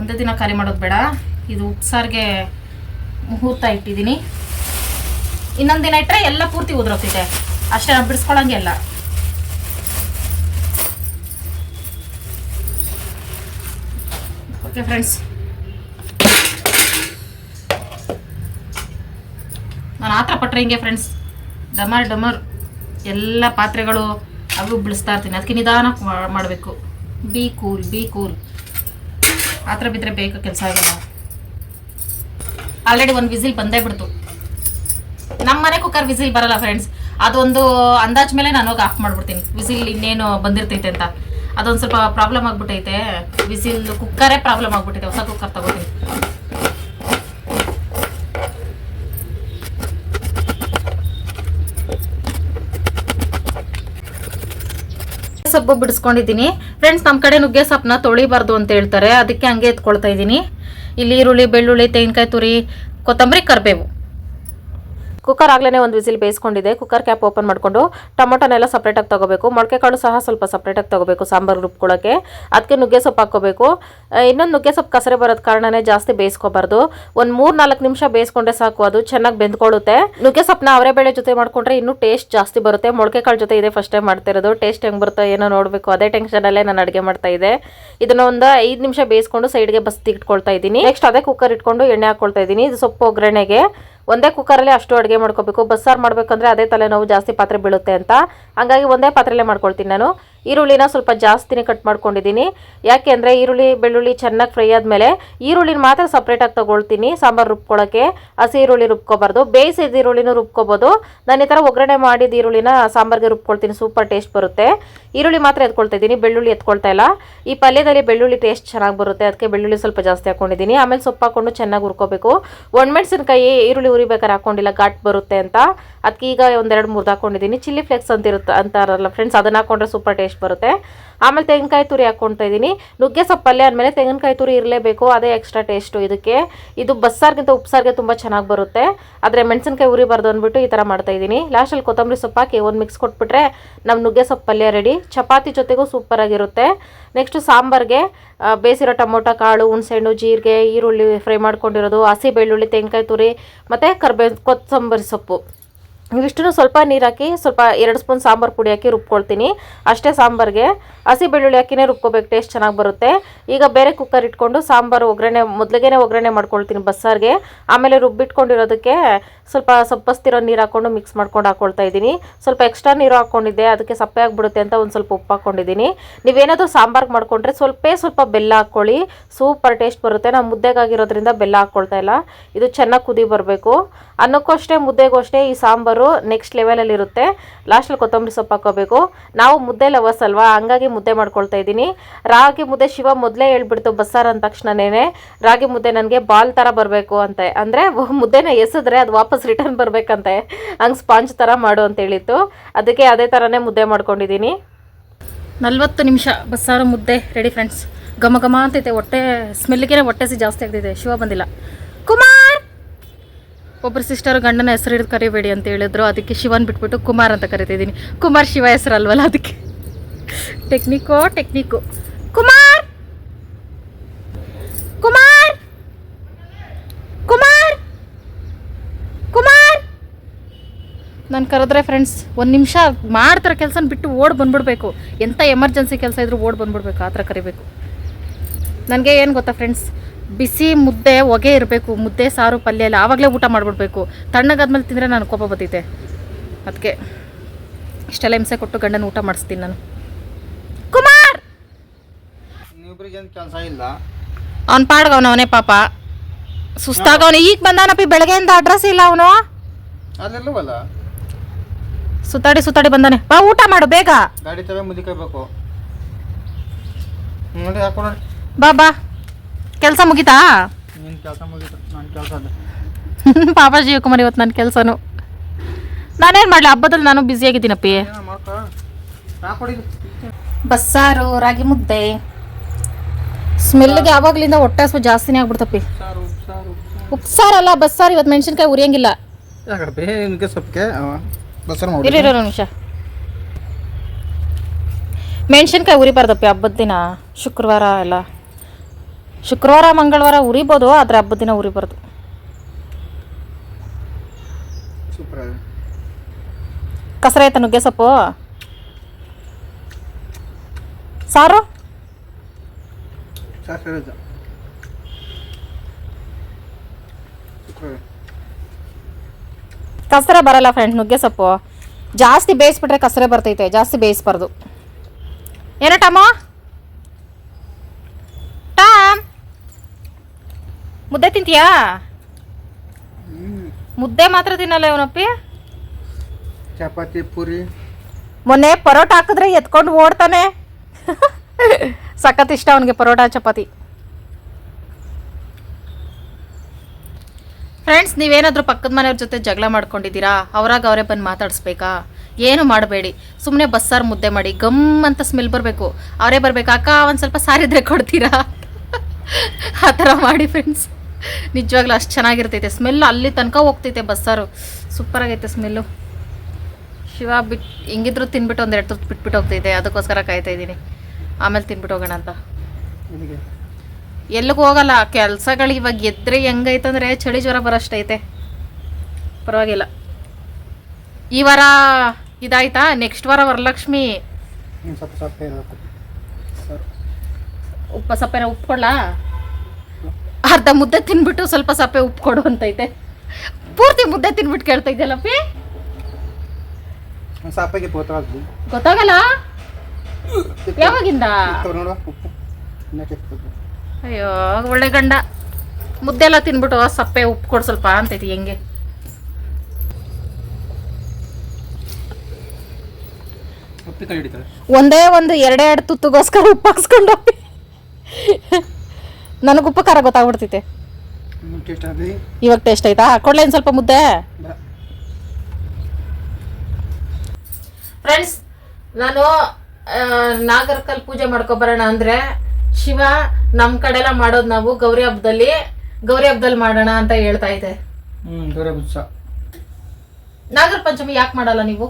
ಒಂದೇ ದಿನ ಖಾಲಿ ಮಾಡೋದು ಬೇಡ. ಇದು ಉಪ್ಸಾರಿಗೆ ಮುಹೂರ್ತ ಇಟ್ಟಿದ್ದೀನಿ. ಇನ್ನೊಂದು ದಿನ ಇಟ್ಟರೆ ಎಲ್ಲ ಪೂರ್ತಿ ಉದ್ರೋಗ್ತಿದೆ ಅಷ್ಟೇ ನಾವು ಬಿಡಿಸ್ಕೊಳಂಗೆ ಎಲ್ಲ ಓಕೆ ಫ್ರೆಂಡ್ಸ್ ನಾನು ಆತರ ಪಟ್ರೆ ಹಿಂಗೆ ಫ್ರೆಂಡ್ಸ್ ಡಮರ್ ಡಮರ್. ಎಲ್ಲ ಪಾತ್ರೆಗಳು ಅವು ಬಿಡಿಸ್ತಾ ಇರ್ತೀನಿ. ಅದಕ್ಕೆ ನಿಧಾನ ಮಾಡಬೇಕು. ಬಿ ಕೂಲ್ ಬಿ ಕೂಲ್ ಆ ಥರ ಬಿದ್ದರೆ ಬೇಗ ಕೆಲಸ ಆಗಲ್ಲ. ಆಲ್ರೆಡಿ ಒಂದು ವಿಸಿಲ್ ಬಂದೇ ಬಿಡ್ತು. ನಮ್ಮ ಮನೆ ಕುಕ್ಕರ್ ವಿಸಿಲ್ ಬರಲ್ಲ ಫ್ರೆಂಡ್ಸ್ ಅದೊಂದು ಅಂದಾಜ್ ಮೇಲೆ ನಾನು ಹೋಗಿ ಆಫ್ ಮಾಡ್ಬಿಡ್ತೀನಿ. ವಿಸಿಲ್ ಇನ್ನೇನು ಬಂದಿರ್ತೈತೆ ಅಂತ. ಅದೊಂದು ಸ್ವಲ್ಪ ಪ್ರಾಬ್ಲಮ್ ಆಗ್ಬಿಟ್ಟೈತೆ. ವಿಸಿಲ್ ಕುಕ್ಕರೇ ಪ್ರಾಬ್ಲಮ್ ಆಗ್ಬಿಟ್ಟೈತೆ. ಹೊಸ ಕುಕ್ಕರ್ ತಗೋತೀನಿ. ಸೊಪ್ಪು ಬಿಡಿಸ್ಕೊಂಡಿದ್ದೀನಿ. ಫ್ರೆಂಡ್ಸ್ ನಮ್ಮ ಕಡೆ ನುಗ್ಗೆ ಸೊಪ್ಪನ್ನ ತೊಳಿಬಾರ್ದು ಅಂತ ಹೇಳ್ತಾರೆ. ಅದಕ್ಕೆ ಹಂಗೆ ಎತ್ಕೊಳ್ತಾ ಇದ್ದೀನಿ. ಇಲ್ಲಿ ಈರುಳ್ಳಿ, ಬೆಳ್ಳುಳ್ಳಿ, ತೆಂಗಿನಕಾಯಿ, ತುರಿ, ಕೊತ್ತಂಬರಿ, ಕರಿಬೇವು. ಕುಕ್ಕರ್ ಆಗ್ಲೇ ಒಂದು ವಿಸಿಲ್ ಬೇಯಿಸ್ಕೊಂಡಿದೆ. ಕುಕ್ಕರ್ ಕ್ಯಾಪ್ ಓಪನ್ ಮಾಡಿಕೊಂಡು ಟೊಮೊಟೊನೆಲ್ಲ ಸಪ್ರೇಟಾಗಿ ತಗೋಬೇಕು. ಮೊಳಕೆ ಕಾಳು ಸಹ ಸ್ವಲ್ಪ ಸಪ್ರೇಟಾಗಿ ತಗೋಬೇಕು ಸಾಂಬಾರು ರುಬ್ಕೊಳ್ಳೋಕ್ಕೆ ಅದಕ್ಕೆ ನುಗ್ಗೆ ಸೊಪ್ಪು ಹಾಕ್ಕೋಬೇಕು. ಇನ್ನೊಂದು ನುಗ್ಗೆ ಸೊಪ್ಪು ಕಸರೆ ಬರೋದ್ ಕಾರಣನೇ ಜಾಸ್ತಿ ಬೇಯಿಸ್ಕೋಬಾರ್ದು. ಒಂದು ಮೂರು ನಾಲ್ಕು ನಿಮಿಷ ಬೇಯಿಸ್ಕೊಂಡ್ರೆ ಸಾಕು, ಅದು ಚೆನ್ನಾಗಿ ಬೆಂದ್ಕೊಳ್ಳುತ್ತೆ. ನುಗ್ಗೆ ಸೊಪ್ಪನ್ನ ಅವರೇ ಬೇಳೆ ಜೊತೆ ಮಾಡ್ಕೊಂಡ್ರೆ ಇನ್ನೂ ಟೇಸ್ಟ್ ಜಾಸ್ತಿ ಬರುತ್ತೆ. ಮೊಳಕೆ ಕಾಳು ಜೊತೆ ಇದೆ ಫಸ್ಟ್ ಟೈಮ್ ಮಾಡ್ತಿರೋದು. ಟೇಸ್ಟ್ ಹೆಂಗೆ ಬರುತ್ತೋ ಏನೋ ನೋಡಬೇಕು. ಅದೇ ಟೆನ್ಷನಲ್ಲೇ ನಾನು ಅಡುಗೆ ಮಾಡ್ತಾ ಇದ್ದೆ. ಇದನ್ನ ಒಂದು ಐದು ನಿಮಿಷ ಬೇಯಿಸ್ಕೊಂಡು ಸೈಡ್ಗೆ ಬಸ್ತಿ ಇಟ್ಕೊಳ್ತಾ ಇದ್ದೀನಿ. ನೆಕ್ಸ್ಟ್ ಅದೇ ಕುಕ್ಕರ್ ಇಟ್ಕೊಂಡು ಎಣ್ಣೆ ಹಾಕ್ಕೊಳ್ತಾ ಇದ್ದೀನಿ. ಇದು ಸೊಪ್ಪು ಒಗ್ಗರಣೆಗೆ. ಒಂದೇ ಕುಕ್ಕರಲ್ಲಿ ಅಷ್ಟು ಅಡುಗೆ ಮಾಡ್ಕೋಬೇಕು. ಬಸ್ಸಾರು ಮಾಡಬೇಕಂದ್ರೆ ಅದೇ ತಲೆನೋವು ಜಾಸ್ತಿ ಪಾತ್ರೆ ಬೀಳುತ್ತೆ ಅಂತ. ಹಂಗಾಗಿ ಒಂದೇ ಪಾತ್ರೆಲೇ ಮಾಡ್ಕೊಳ್ತೀನಿ ನಾನು. ಈರುಳ್ಳಿನ ಸ್ವಲ್ಪ ಜಾಸ್ತಿನೇ ಕಟ್ ಮಾಡ್ಕೊಂಡಿದ್ದೀನಿ. ಯಾಕೆ ಅಂದರೆ ಈರುಳ್ಳಿ, ಬೆಳ್ಳುಳ್ಳಿ ಚೆನ್ನಾಗಿ ಫ್ರೈ ಆದಮೇಲೆ ಈರುಳ್ಳಿನ ಮಾತ್ರ ಸಪ್ರೇಟಾಗಿ ತೊಗೊಳ್ತೀನಿ, ಸಾಂಬಾರು ರುಬ್ಕೊಳ್ಳೋಕ್ಕೆ ಹಸಿ ಈರುಳ್ಳಿ ರುಬ್ಕೋಬಾರ್ದು. ಬೇಯಿಸಿದ ಈರುಳ್ಳಿನೂ ರುಬ್ಕೋಬೋದು. ನಾನು ಈ ಥರ ಒಗ್ಗರಣೆ ಮಾಡಿದ ಈರುಳ್ಳಿನ ಸಾಂಬಾರ್ಗೆ ರುಬ್ಕೊಳ್ತೀನಿ ಸೂಪರ್ ಟೇಸ್ಟ್ ಬರುತ್ತೆ. ಈರುಳ್ಳಿ ಮಾತ್ರ ಎತ್ಕೊಳ್ತಾ ಇದ್ದೀನಿ, ಬೆಳ್ಳುಳ್ಳಿ ಎತ್ಕೊಳ್ತಾ ಇಲ್ಲ. ಈ ಪಲ್ಯದಲ್ಲಿ ಬೆಳ್ಳುಳ್ಳಿ ಟೇಸ್ಟ್ ಚೆನ್ನಾಗಿ ಬರುತ್ತೆ, ಅದಕ್ಕೆ ಬೆಳ್ಳುಳ್ಳಿ ಸ್ವಲ್ಪ ಜಾಸ್ತಿ ಹಾಕೊಂಡಿದ್ದೀನಿ. ಆಮೇಲೆ ಸೊಪ್ಪು ಹಾಕೊಂಡು ಚೆನ್ನಾಗಿ ಹುರ್ಕೋಬೇಕು. ಒಣಮೆಣಸಿನ್ಕಾಯಿ ಈರುಳ್ಳಿ ಉರಿಬೇಕಾದ್ರೆ ಹಾಕೊಂಡಿಲ್ಲ, ಘಾಟ್ ಬರುತ್ತೆ ಅಂತ. ಅದಕ್ಕೆ ಈಗ ಒಂದೆರಡು ಮೂರು ಹಾಕೊಂಡಿದ್ದೀನಿ. ಚಿಲ್ಲಿ ಫ್ಲೇಕ್ಸ್ ಅಂತ ಇರುತ್ತೆ ಅಂತಾರಲ್ಲ ಫ್ರೆಂಡ್ಸ್ ಅದನ್ನ ಹಾಕೊಂಡ್ರೆ ಸೂಪರ್ ಟೇಸ್ಟ್ ಬರುತ್ತೆ. ಆಮೇಲೆ ತೆಂಗಿನಕಾಯಿ ತುರಿ ಹಾಕ್ಕೊಳ್ತಾ ಇದ್ದೀನಿ. ನುಗ್ಗೆ ಸೊಪ್ಪು ಪಲ್ಯ ಅಂದಮೇಲೆ ತೆಂಗಿನಕಾಯಿ ತುರಿ ಇರಲೇಬೇಕು, ಅದೇ ಎಕ್ಸ್ಟ್ರಾ ಟೇಸ್ಟು ಇದಕ್ಕೆ. ಇದು ಬಸ್ಸಾರ್ಗಿಂತ ಉಪ್ಸಾರಿಗೆ ತುಂಬ ಚೆನ್ನಾಗಿ ಬರುತ್ತೆ. ಆದರೆ ಮೆಣಸಿನ್ಕಾಯಿ ಉರಿಬಾರ್ದು ಅಂದ್ಬಿಟ್ಟು ಈ ಥರ ಮಾಡ್ತಾ ಇದ್ದೀನಿ. ಲಾಸ್ಟಲ್ಲಿ ಕೊತ್ತಂಬರಿ ಸೊಪ್ಪು ಹಾಕಿ ಒಂದು ಮಿಕ್ಸ್ ಕೊಟ್ಬಿಟ್ರೆ ನಮ್ಮ ನುಗ್ಗೆ ಸೊಪ್ಪು ಪಲ್ಯ ರೆಡಿ ಚಪಾತಿ ಜೊತೆಗೂ ಸೂಪರಾಗಿರುತ್ತೆ ನೆಕ್ಸ್ಟು ಸಾಂಬಾರ್ಗೆ ಬೇಸಿರೋ ಟೊಮೊಟೊ, ಕಾಳು, ಹುಣಸೆಹಣ್ಣು, ಜೀರಿಗೆ, ಈರುಳ್ಳಿ ಫ್ರೈ ಮಾಡ್ಕೊಂಡಿರೋದು, ಹಸಿ ಬೆಳ್ಳುಳ್ಳಿ, ತೆಂಗಿನಕಾಯಿ ತುರಿ, ಮತ್ತು ಕರ್ಬೇವು, ಕೊತ್ತಂಬರಿ ಸೊಪ್ಪು. ಇವಿಷ್ಟನ್ನು ಸ್ವಲ್ಪ ನೀರು ಹಾಕಿ, ಸ್ವಲ್ಪ ಎರಡು ಸ್ಪೂನ್ ಸಾಂಬಾರು ಪುಡಿ ಹಾಕಿ ರುಬ್ಕೊಳ್ತೀನಿ. ಅಷ್ಟೇ ಸಾಂಬಾರ್ಗೆ. ಹಸಿ ಬೆಳ್ಳುಳ್ಳಿ ಹಾಕಿನೇ ರುಬ್ಕೋಬೇಕು, ಟೇಸ್ಟ್ ಚೆನ್ನಾಗಿ ಬರುತ್ತೆ. ಈಗ ಬೇರೆ ಕುಕ್ಕರ್ ಇಟ್ಕೊಂಡು ಸಾಂಬಾರು ಒಗ್ಗರಣೆ ಮೊದಲಿಗೆ ಒಗ್ಗರಣೆ ಮಾಡ್ಕೊಳ್ತೀನಿ ಬಸ್ಸಾರಿಗೆ. ಆಮೇಲೆ ರುಬ್ಬಿಟ್ಕೊಂಡಿರೋದಕ್ಕೆ ಸ್ವಲ್ಪ ಸಪ್ಪಸ್ತಿರೋ ನೀರು ಹಾಕ್ಕೊಂಡು ಮಿಕ್ಸ್ ಮಾಡ್ಕೊಂಡು ಹಾಕ್ಕೊಳ್ತಾ ಇದ್ದೀನಿ. ಸ್ವಲ್ಪ ಎಕ್ಸ್ಟ್ರಾ ನೀರು ಹಾಕ್ಕೊಂಡಿದ್ದೆ ಅದಕ್ಕೆ ಸಪ್ಪೆ ಆಗಿಬಿಡುತ್ತೆ ಅಂತ ಒಂದು ಸ್ವಲ್ಪ ಉಪ್ಪು ಹಾಕ್ಕೊಂಡಿದ್ದೀನಿ ನೀವೇನಾದರೂ ಸಾಂಬಾರ್ಗೆ ಮಾಡ್ಕೊಂಡ್ರೆ ಸ್ವಲ್ಪ ಸ್ವಲ್ಪ ಬೆಲ್ಲ ಹಾಕ್ಕೊಳ್ಳಿ. ಸೂಪರ್ ಟೇಸ್ಟ್ ಬರುತ್ತೆ. ನಾವು ಮುದ್ದೆಗಾಗಿರೋದ್ರಿಂದ ಬೆಲ್ಲ ಹಾಕ್ಕೊಳ್ತಾ ಇಲ್ಲ. ಇದು ಚೆನ್ನಾಗಿ ಕುದಿ ಬರಬೇಕು. ಅನ್ನಕ್ಕೂ ಅಷ್ಟೇ, ಮುದ್ದೆಗೂ ಅಷ್ಟೇ ಈ ಸಾಂಬಾರು ಫ್ಲೇವರು ನೆಕ್ಸ್ಟ್ ಲೆವೆಲಲ್ಲಿ ಇರುತ್ತೆ. ಲಾಸ್ಟಲ್ಲಿ ಕೊತ್ತಂಬರಿ ಸೊಪ್ಪು ಹಾಕೋಬೇಕು ನಾವು ಮುದ್ದೆ ಲವರ್ಸ್ ಅಲ್ವಾ? ಹಂಗಾಗಿ ಮುದ್ದೆ ಮಾಡ್ಕೊಳ್ತಾ ಇದ್ದೀನಿ. ರಾಗಿ ಮುದ್ದೆ ಶಿವ ಮೊದಲೇ ಹೇಳ್ಬಿಡ್ತು ಬಸ್ಸಾರು ಅಂದ ತಕ್ಷಣನೇ ರಾಗಿ ಮುದ್ದೆ ನನಗೆ ಬಾಲ್ ಥರ ಬರಬೇಕು ಅಂತ. ಅಂದರೆ ಮುದ್ದೆನ ಎಸಿದ್ರೆ ಅದು ವಾಪಸ್ ರಿಟರ್ನ್ ಬರಬೇಕಂತೆ. ಹಂಗೆ ಸ್ಪಾಂಜ್ ಥರ ಮಾಡು ಅಂತ ಹೇಳಿತ್ತು. ಅದಕ್ಕೆ ಅದೇ ಥರನೇ ಮುದ್ದೆ ಮಾಡ್ಕೊಂಡಿದ್ದೀನಿ. ನಲ್ವತ್ತು ನಿಮಿಷ ಬಸ್ಸಾರು ಮುದ್ದೆ ರೆಡಿ ಫ್ರೆಂಡ್ಸ್ ಘಮ ಘಮ ಅಂತೈತೆ ಹೊಟ್ಟೆ ಸ್ಮೆಲ್ಗೆ ಹೊಟ್ಟೆ ಸಿ ಜಾಸ್ತಿ ಆಗ್ತಿದೆ. ಶಿವ ಬಂದಿಲ್ಲ. ಕುಮಾರ್! ಒಬ್ಬರು ಸಿಸ್ಟರ್ ಗಂಡನ ಹೆಸರು ಹಿಡಿದು ಕರಿಬೇಡಿ ಅಂತ ಹೇಳಿದ್ರು. ಅದಕ್ಕೆ ಶಿವನ್ ಬಿಟ್ಬಿಟ್ಟು ಕುಮಾರ್ ಅಂತ ಕರಿತಿದ್ದೀನಿ. ಕುಮಾರ್ ಶಿವ ಹೆಸರು ಅಲ್ವಲ್ಲ ಅದಕ್ಕೆ. ಟೆಕ್ನಿಕೋ ಟೆಕ್ನಿಕು ಕುಮಾರ್! ಕುಮಾರ್! ಕುಮಾರ್! ಕುಮಾರ್! ನಾನು ಕರೆದ್ರೆ ಫ್ರೆಂಡ್ಸ್ ಒಂದು ನಿಮಿಷ ಮಾಡ್ತಾರೆ ಕೆಲಸನ ಬಿಟ್ಟು ಓಡ್ ಬಂದ್ಬಿಡ್ಬೇಕು. ಎಂಥ ಎಮರ್ಜೆನ್ಸಿ ಕೆಲಸ ಇದ್ರೂ ಓಡ್ ಬಂದ್ಬಿಡ್ಬೇಕು. ಆ ಥರ ಕರಿಬೇಕು. ನನಗೆ ಏನು ಗೊತ್ತಾ ಫ್ರೆಂಡ್ಸ್ ಬಿಸಿ ಮುದ್ದೆ ಹೊಗೆ ಇರಬೇಕು. ಮುದ್ದೆ ಸಾರು ಪಲ್ಯ ಎಲ್ಲ ಆವಾಗಲೇ ಊಟ ಮಾಡಿಬಿಡ್ಬೇಕು. ತಣ್ಣಗಾದ್ಮೇಲೆ ತಿಂದರೆ ನಾನು ಕೋಪ ಬತ್ತೈತೆ ಅದಕ್ಕೆ ಇಷ್ಟೆಲ್ಲ ಹಿಂಸೆ ಕೊಟ್ಟು ಗಂಡನ ಊಟ ಮಾಡಿಸ್ತೀನಿ ನಾನು. ಕುಮಾರ್! ಕೆಲಸ ಇಲ್ಲ? ಅವ್ನು ಪಾಡ್ಗವನ ಅವನೇ ಪಾಪ. ಸುಸ್ತಾಗವನು. ಈಗ ಬಂದಾನಪ್ಪಿ ಬೆಳಗ್ಗೆಯಿಂದ ಅಡ್ರೆಸ್ ಇಲ್ಲ ಅವನು. ಸುತ್ತಾಡಿ ಸುತ್ತಾಡಿ ಬಂದಾನೆ. ಬಾ ಊಟ ಮಾಡು ಬೇಗ. ಗಾಡಿ ಬಾ ಬಾ. ಕೆಲಸ ಮುಗಿತಾ? ನಿನ್ನ ಕೆಲಸ ಮುಗೀತು ನನ್ನ ಕೆಲಸ ಅದು. (laughs) ಪಾಪ ಶಿವಕುಮಾರ್ ಇವತ್ತು ನನ್ನ ಕೆಲಸನು. ನಾನೇನು ಮಾಡಲಿ ಹಬ್ಬದಲ್ಲಿ ನಾನು ಬ್ಯುಸಿಯಾಗಿದ್ದೀನಪ್ಪಿ ಏನೋ ಮಾಡ್ಕೊ? ಬಸ್ಸಾರು ರಾಗಿ ಮುದ್ದೆ. ಸ್ಮೆಲ್ಗೆ ಯಾವಾಗಲಿಂದ ಹೊಟ್ಟೆ ಹಸು ಜಾಸ್ತಿನೇ ಆಗ್ಬಿಡ್ತಪ್ಪಿ. ಸಾರು ಸಾರು ಉಪ್ಸಾರಲ್ಲ ಬಸ್ಸಾರು ಇವತ್ತು ಮೆಣಸಿನ್ಕಾಯಿ ಉರಿಯಂಗಿಲ್ಲ. ಯಾಕಪ್ಪ ನಿಮಗೆ ಸೊಪ್ಪಿಗೆ? ಬಸ್ಸಾರು ಮಾಡಿ. ಇರಿರೋ ನಿಮಿಷ. ಮೆಣಸಿನ್ಕಾಯಿ ಉರಿಬಾರ್ದಪ್ಪಿ ಹಬ್ಬದ ದಿನ ಶುಕ್ರವಾರ ಎಲ್ಲ. ಶುಕ್ರವಾರ ಮಂಗಳವಾರ ಉರಿಬೋದು ಆದರೆ ಹಬ್ಬದ ದಿನ ಉರಿಬಾರ್ದು. ಸೂಪರ್ ಕಸರ ಆಯ್ತಾ ನುಗ್ಗೆ ಸೊಪ್ಪು? ಸಾರು? ಸಾಕು ಹೇಳಿದ್ದು ಸೂಪರ್ ಕಸರೆ ಬರಲ್ಲ ಫ್ರೆಂಡ್ ನುಗ್ಗೆ ಸೊಪ್ಪು. ಜಾಸ್ತಿ ಬೇಯಿಸ್ಬಿಟ್ರೆ ಕಸರೆ ಬರ್ತೈತೆ ಜಾಸ್ತಿ ಬೇಯಿಸ್ಬಾರ್ದು. ಏನೋ ಟಮೋ ಟಾಮ್ ಮುದ್ದೆ ತಿಂತೀಯಾ? ಮುದ್ದೆ ಮಾತ್ರ ತಿನ್ನಲ್ಲ ಇವನಪ್ಪಿ ಚಪಾತಿ ಪೂರಿ. ಮೊನ್ನೆ ಪರೋಟ ಹಾಕಿದ್ರೆ ಎತ್ಕೊಂಡು ಓಡ್ತಾನೆ. ಸಖತ್ ಇಷ್ಟ ಅವನಿಗೆ ಪರೋಟ ಚಪಾತಿ. ಫ್ರೆಂಡ್ಸ್ ನೀವೇನಾದರೂ ಪಕ್ಕದ ಮನೆಯವ್ರ ಜೊತೆ ಜಗಳ ಮಾಡ್ಕೊಂಡಿದ್ದೀರಾ? ಅವರಾಗ ಅವರೇ ಬಂದು ಮಾತಾಡಿಸ್ಬೇಕಾ? ಏನು ಮಾಡಬೇಡಿ. ಸುಮ್ಮನೆ ಬಸ್ಸಾರು ಮುದ್ದೆ ಮಾಡಿ ಗಮ್ ಅಂತ ಸ್ಮೆಲ್ ಬರಬೇಕು. ಅವರೇ ಬರಬೇಕು? ಅಕ್ಕ ಒಂದು ಸ್ವಲ್ಪ ಸಾರಿದ್ರೆ ಕೊಡ್ತೀರಾ? ಆ ಥರ ಮಾಡಿ ಫ್ರೆಂಡ್ಸ್ ನಿಜವಾಗ್ಲೂ ಅಷ್ಟು ಚೆನ್ನಾಗಿರ್ತೈತೆ. ಸ್ಮೆಲ್ ಅಲ್ಲಿ ತನಕ ಹೋಗ್ತೈತೆ ಬಸ್ಸಾರು. ಸೂಪರ್ ಆಗೈತೆ ಸ್ಮೆಲ್ಲು ಶಿವ ಬಿಟ್ಟು ಹಿಂಗಿದ್ರು ತಿನ್ಬಿಟ್ಟು ಒಂದೆರಡು ತುತ್ತು ಬಿಟ್ಬಿಟ್ಟು ಹೋಗ್ತೈತೆ. ಅದಕ್ಕೋಸ್ಕರ ಕಾಯ್ತಾ ಇದ್ದೀನಿ. ಆಮೇಲೆ ತಿನ್ಬಿಟ್ಟು ಹೋಗೋಣ ಅಂತ. ಎಲ್ಲಿಗೂ? ಹೋಗಲ್ಲ. ಕೆಲಸಗಳು ಇವಾಗ ಎದ್ರೆ ಹೆಂಗೈತಂದ್ರೆ ಚಳಿ ಜ್ವರ ಬರೋಷ್ಟೈತೆ. ಪರವಾಗಿಲ್ಲ. ಈ ವಾರ ಇದಾಯ್ತಾ? ನೆಕ್ಸ್ಟ್ ವಾರ ವರಲಕ್ಷ್ಮಿ. ಉಪ್ಪು ಸಪ್ಪೆನ ಉಪ್ಪು ಕೊಡ್ಲಾ? ಅರ್ಧ ಮುದ್ದೆ ತಿನ್ಬಿಟ್ಟು ಸ್ವಲ್ಪ ಸಪ್ಪೆ ಉಪ್ಪು ಕೊಡು ಅಂತೈತೆ. ಪೂರ್ತಿ ಮುದ್ದೆ ತಿನ್ಬಿಟ್ಟು ಕೇಳ್ತಾ ಇದ್ದಲ್ಲಪ್ಪಿ ಸಪ್ಪೆಗೆ ಗೊತ್ತಾಗಲ್ಲ? ಯಾವಾಗಿಂದ? ಅಯ್ಯೋ ಒಳ್ಳೆ ಗಂಡ. ಮುದ್ದೆ ಎಲ್ಲ ತಿನ್ಬಿಟ್ಟು ಸಪ್ಪೆ ಉಪ್ಪು ಕೊಡು ಸ್ವಲ್ಪ ಅಂತೈತಿ ಹೆಂಗೆ. ಒಂದೇ ಒಂದು ಎರಡೇ ಎರಡು ತುತ್ತುಗೋಸ್ಕರ ಉಪ್ಪು ಹಾಕ್ಸ್ಕೊಂಡು ನನಗೆ ಉಪ್ಪು ಖಾರ ಗೊತ್ತಾಗ್ಬಿಡ್ತೈತೆ ಇವಾಗ ಟೇಸ್ಟ್ ಆಯ್ತಾ? ಕೊಡ್ಲೇನ್ ಸ್ವಲ್ಪ ಮುದ್ದೆ. ಫ್ರೆಂಡ್ಸ್ ನಾನು ನಾಗರಕಲ್ ಪೂಜೆ ಮಾಡ್ಕೊಬರೋಣ ಅಂದ್ರೆ ಶಿವ ನಮ್ಮ ಕಡೆ ಎಲ್ಲ ಮಾಡೋದು ನಾವು ಗೌರಿ ಹಬ್ಬದಲ್ಲಿ ಗೌರಿ ಹಬ್ಬದಲ್ಲಿ ಮಾಡೋಣ ಅಂತ ಹೇಳ್ತಾ ಇದೆ. ನಾಗರ ಪಂಚಮಿ ಯಾಕೆ ಮಾಡಲ್ಲ ನೀವು?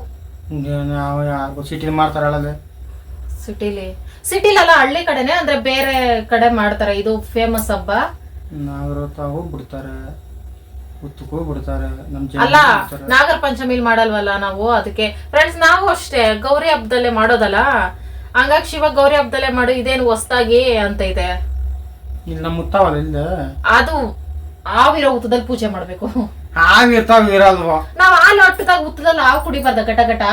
ಸಿಟಿಲಿ? ಸಿಟಿಲೆಲ್ಲ ಹಳ್ಳಿ ಕಡೆನೆ ಅಂದ್ರೆ ಬೇರೆ ಕಡೆ ಮಾಡ್ತಾರೆ. ಇದು ಫೇಮಸ್ ಹಬ್ಬ. ಅಲ್ಲ ನಾಗರ ಪಂಚಮಿಲಿ ಮಾಡಲ್ವಲ್ಲ ನಾವು? ಅದಕ್ಕೆ ಫ್ರೆಂಡ್ಸ್ ನಾವು ಅಷ್ಟೇ. ಗೌರಿ ಹಬ್ಬದಲ್ಲೇ ಮಾಡೋದಲ್ಲ? ಹಂಗಾಗಿ ಶಿವ ಗೌರಿ ಹಬ್ಬದಲ್ಲೇ ಮಾಡು ಇದೇನು ಹೊಸ್ತಾಗಿ ಅಂತ ಇದೆ. ಇಲ್ಲಿ ನಮ್ಮ ಮುತ್ತಾವಲ್ಲ ಇಲ್ಲ ಅದು ಆವಿರೋ ಹುತ್ತದಲ್ಲಿ ಪೂಜೆ ಮಾಡ್ಬೇಕು. ಹಾವಿರ್ತಾವ ಇರಲ್ವ? ನಾವ್ ಹಾಲು ಹೊಟ್ಟದಾಗ ಹುತ್ತದಲ್ಲಿ ಹಾವು ಕುಡಿಬಾರ್ದ ಘಟ ಘಟ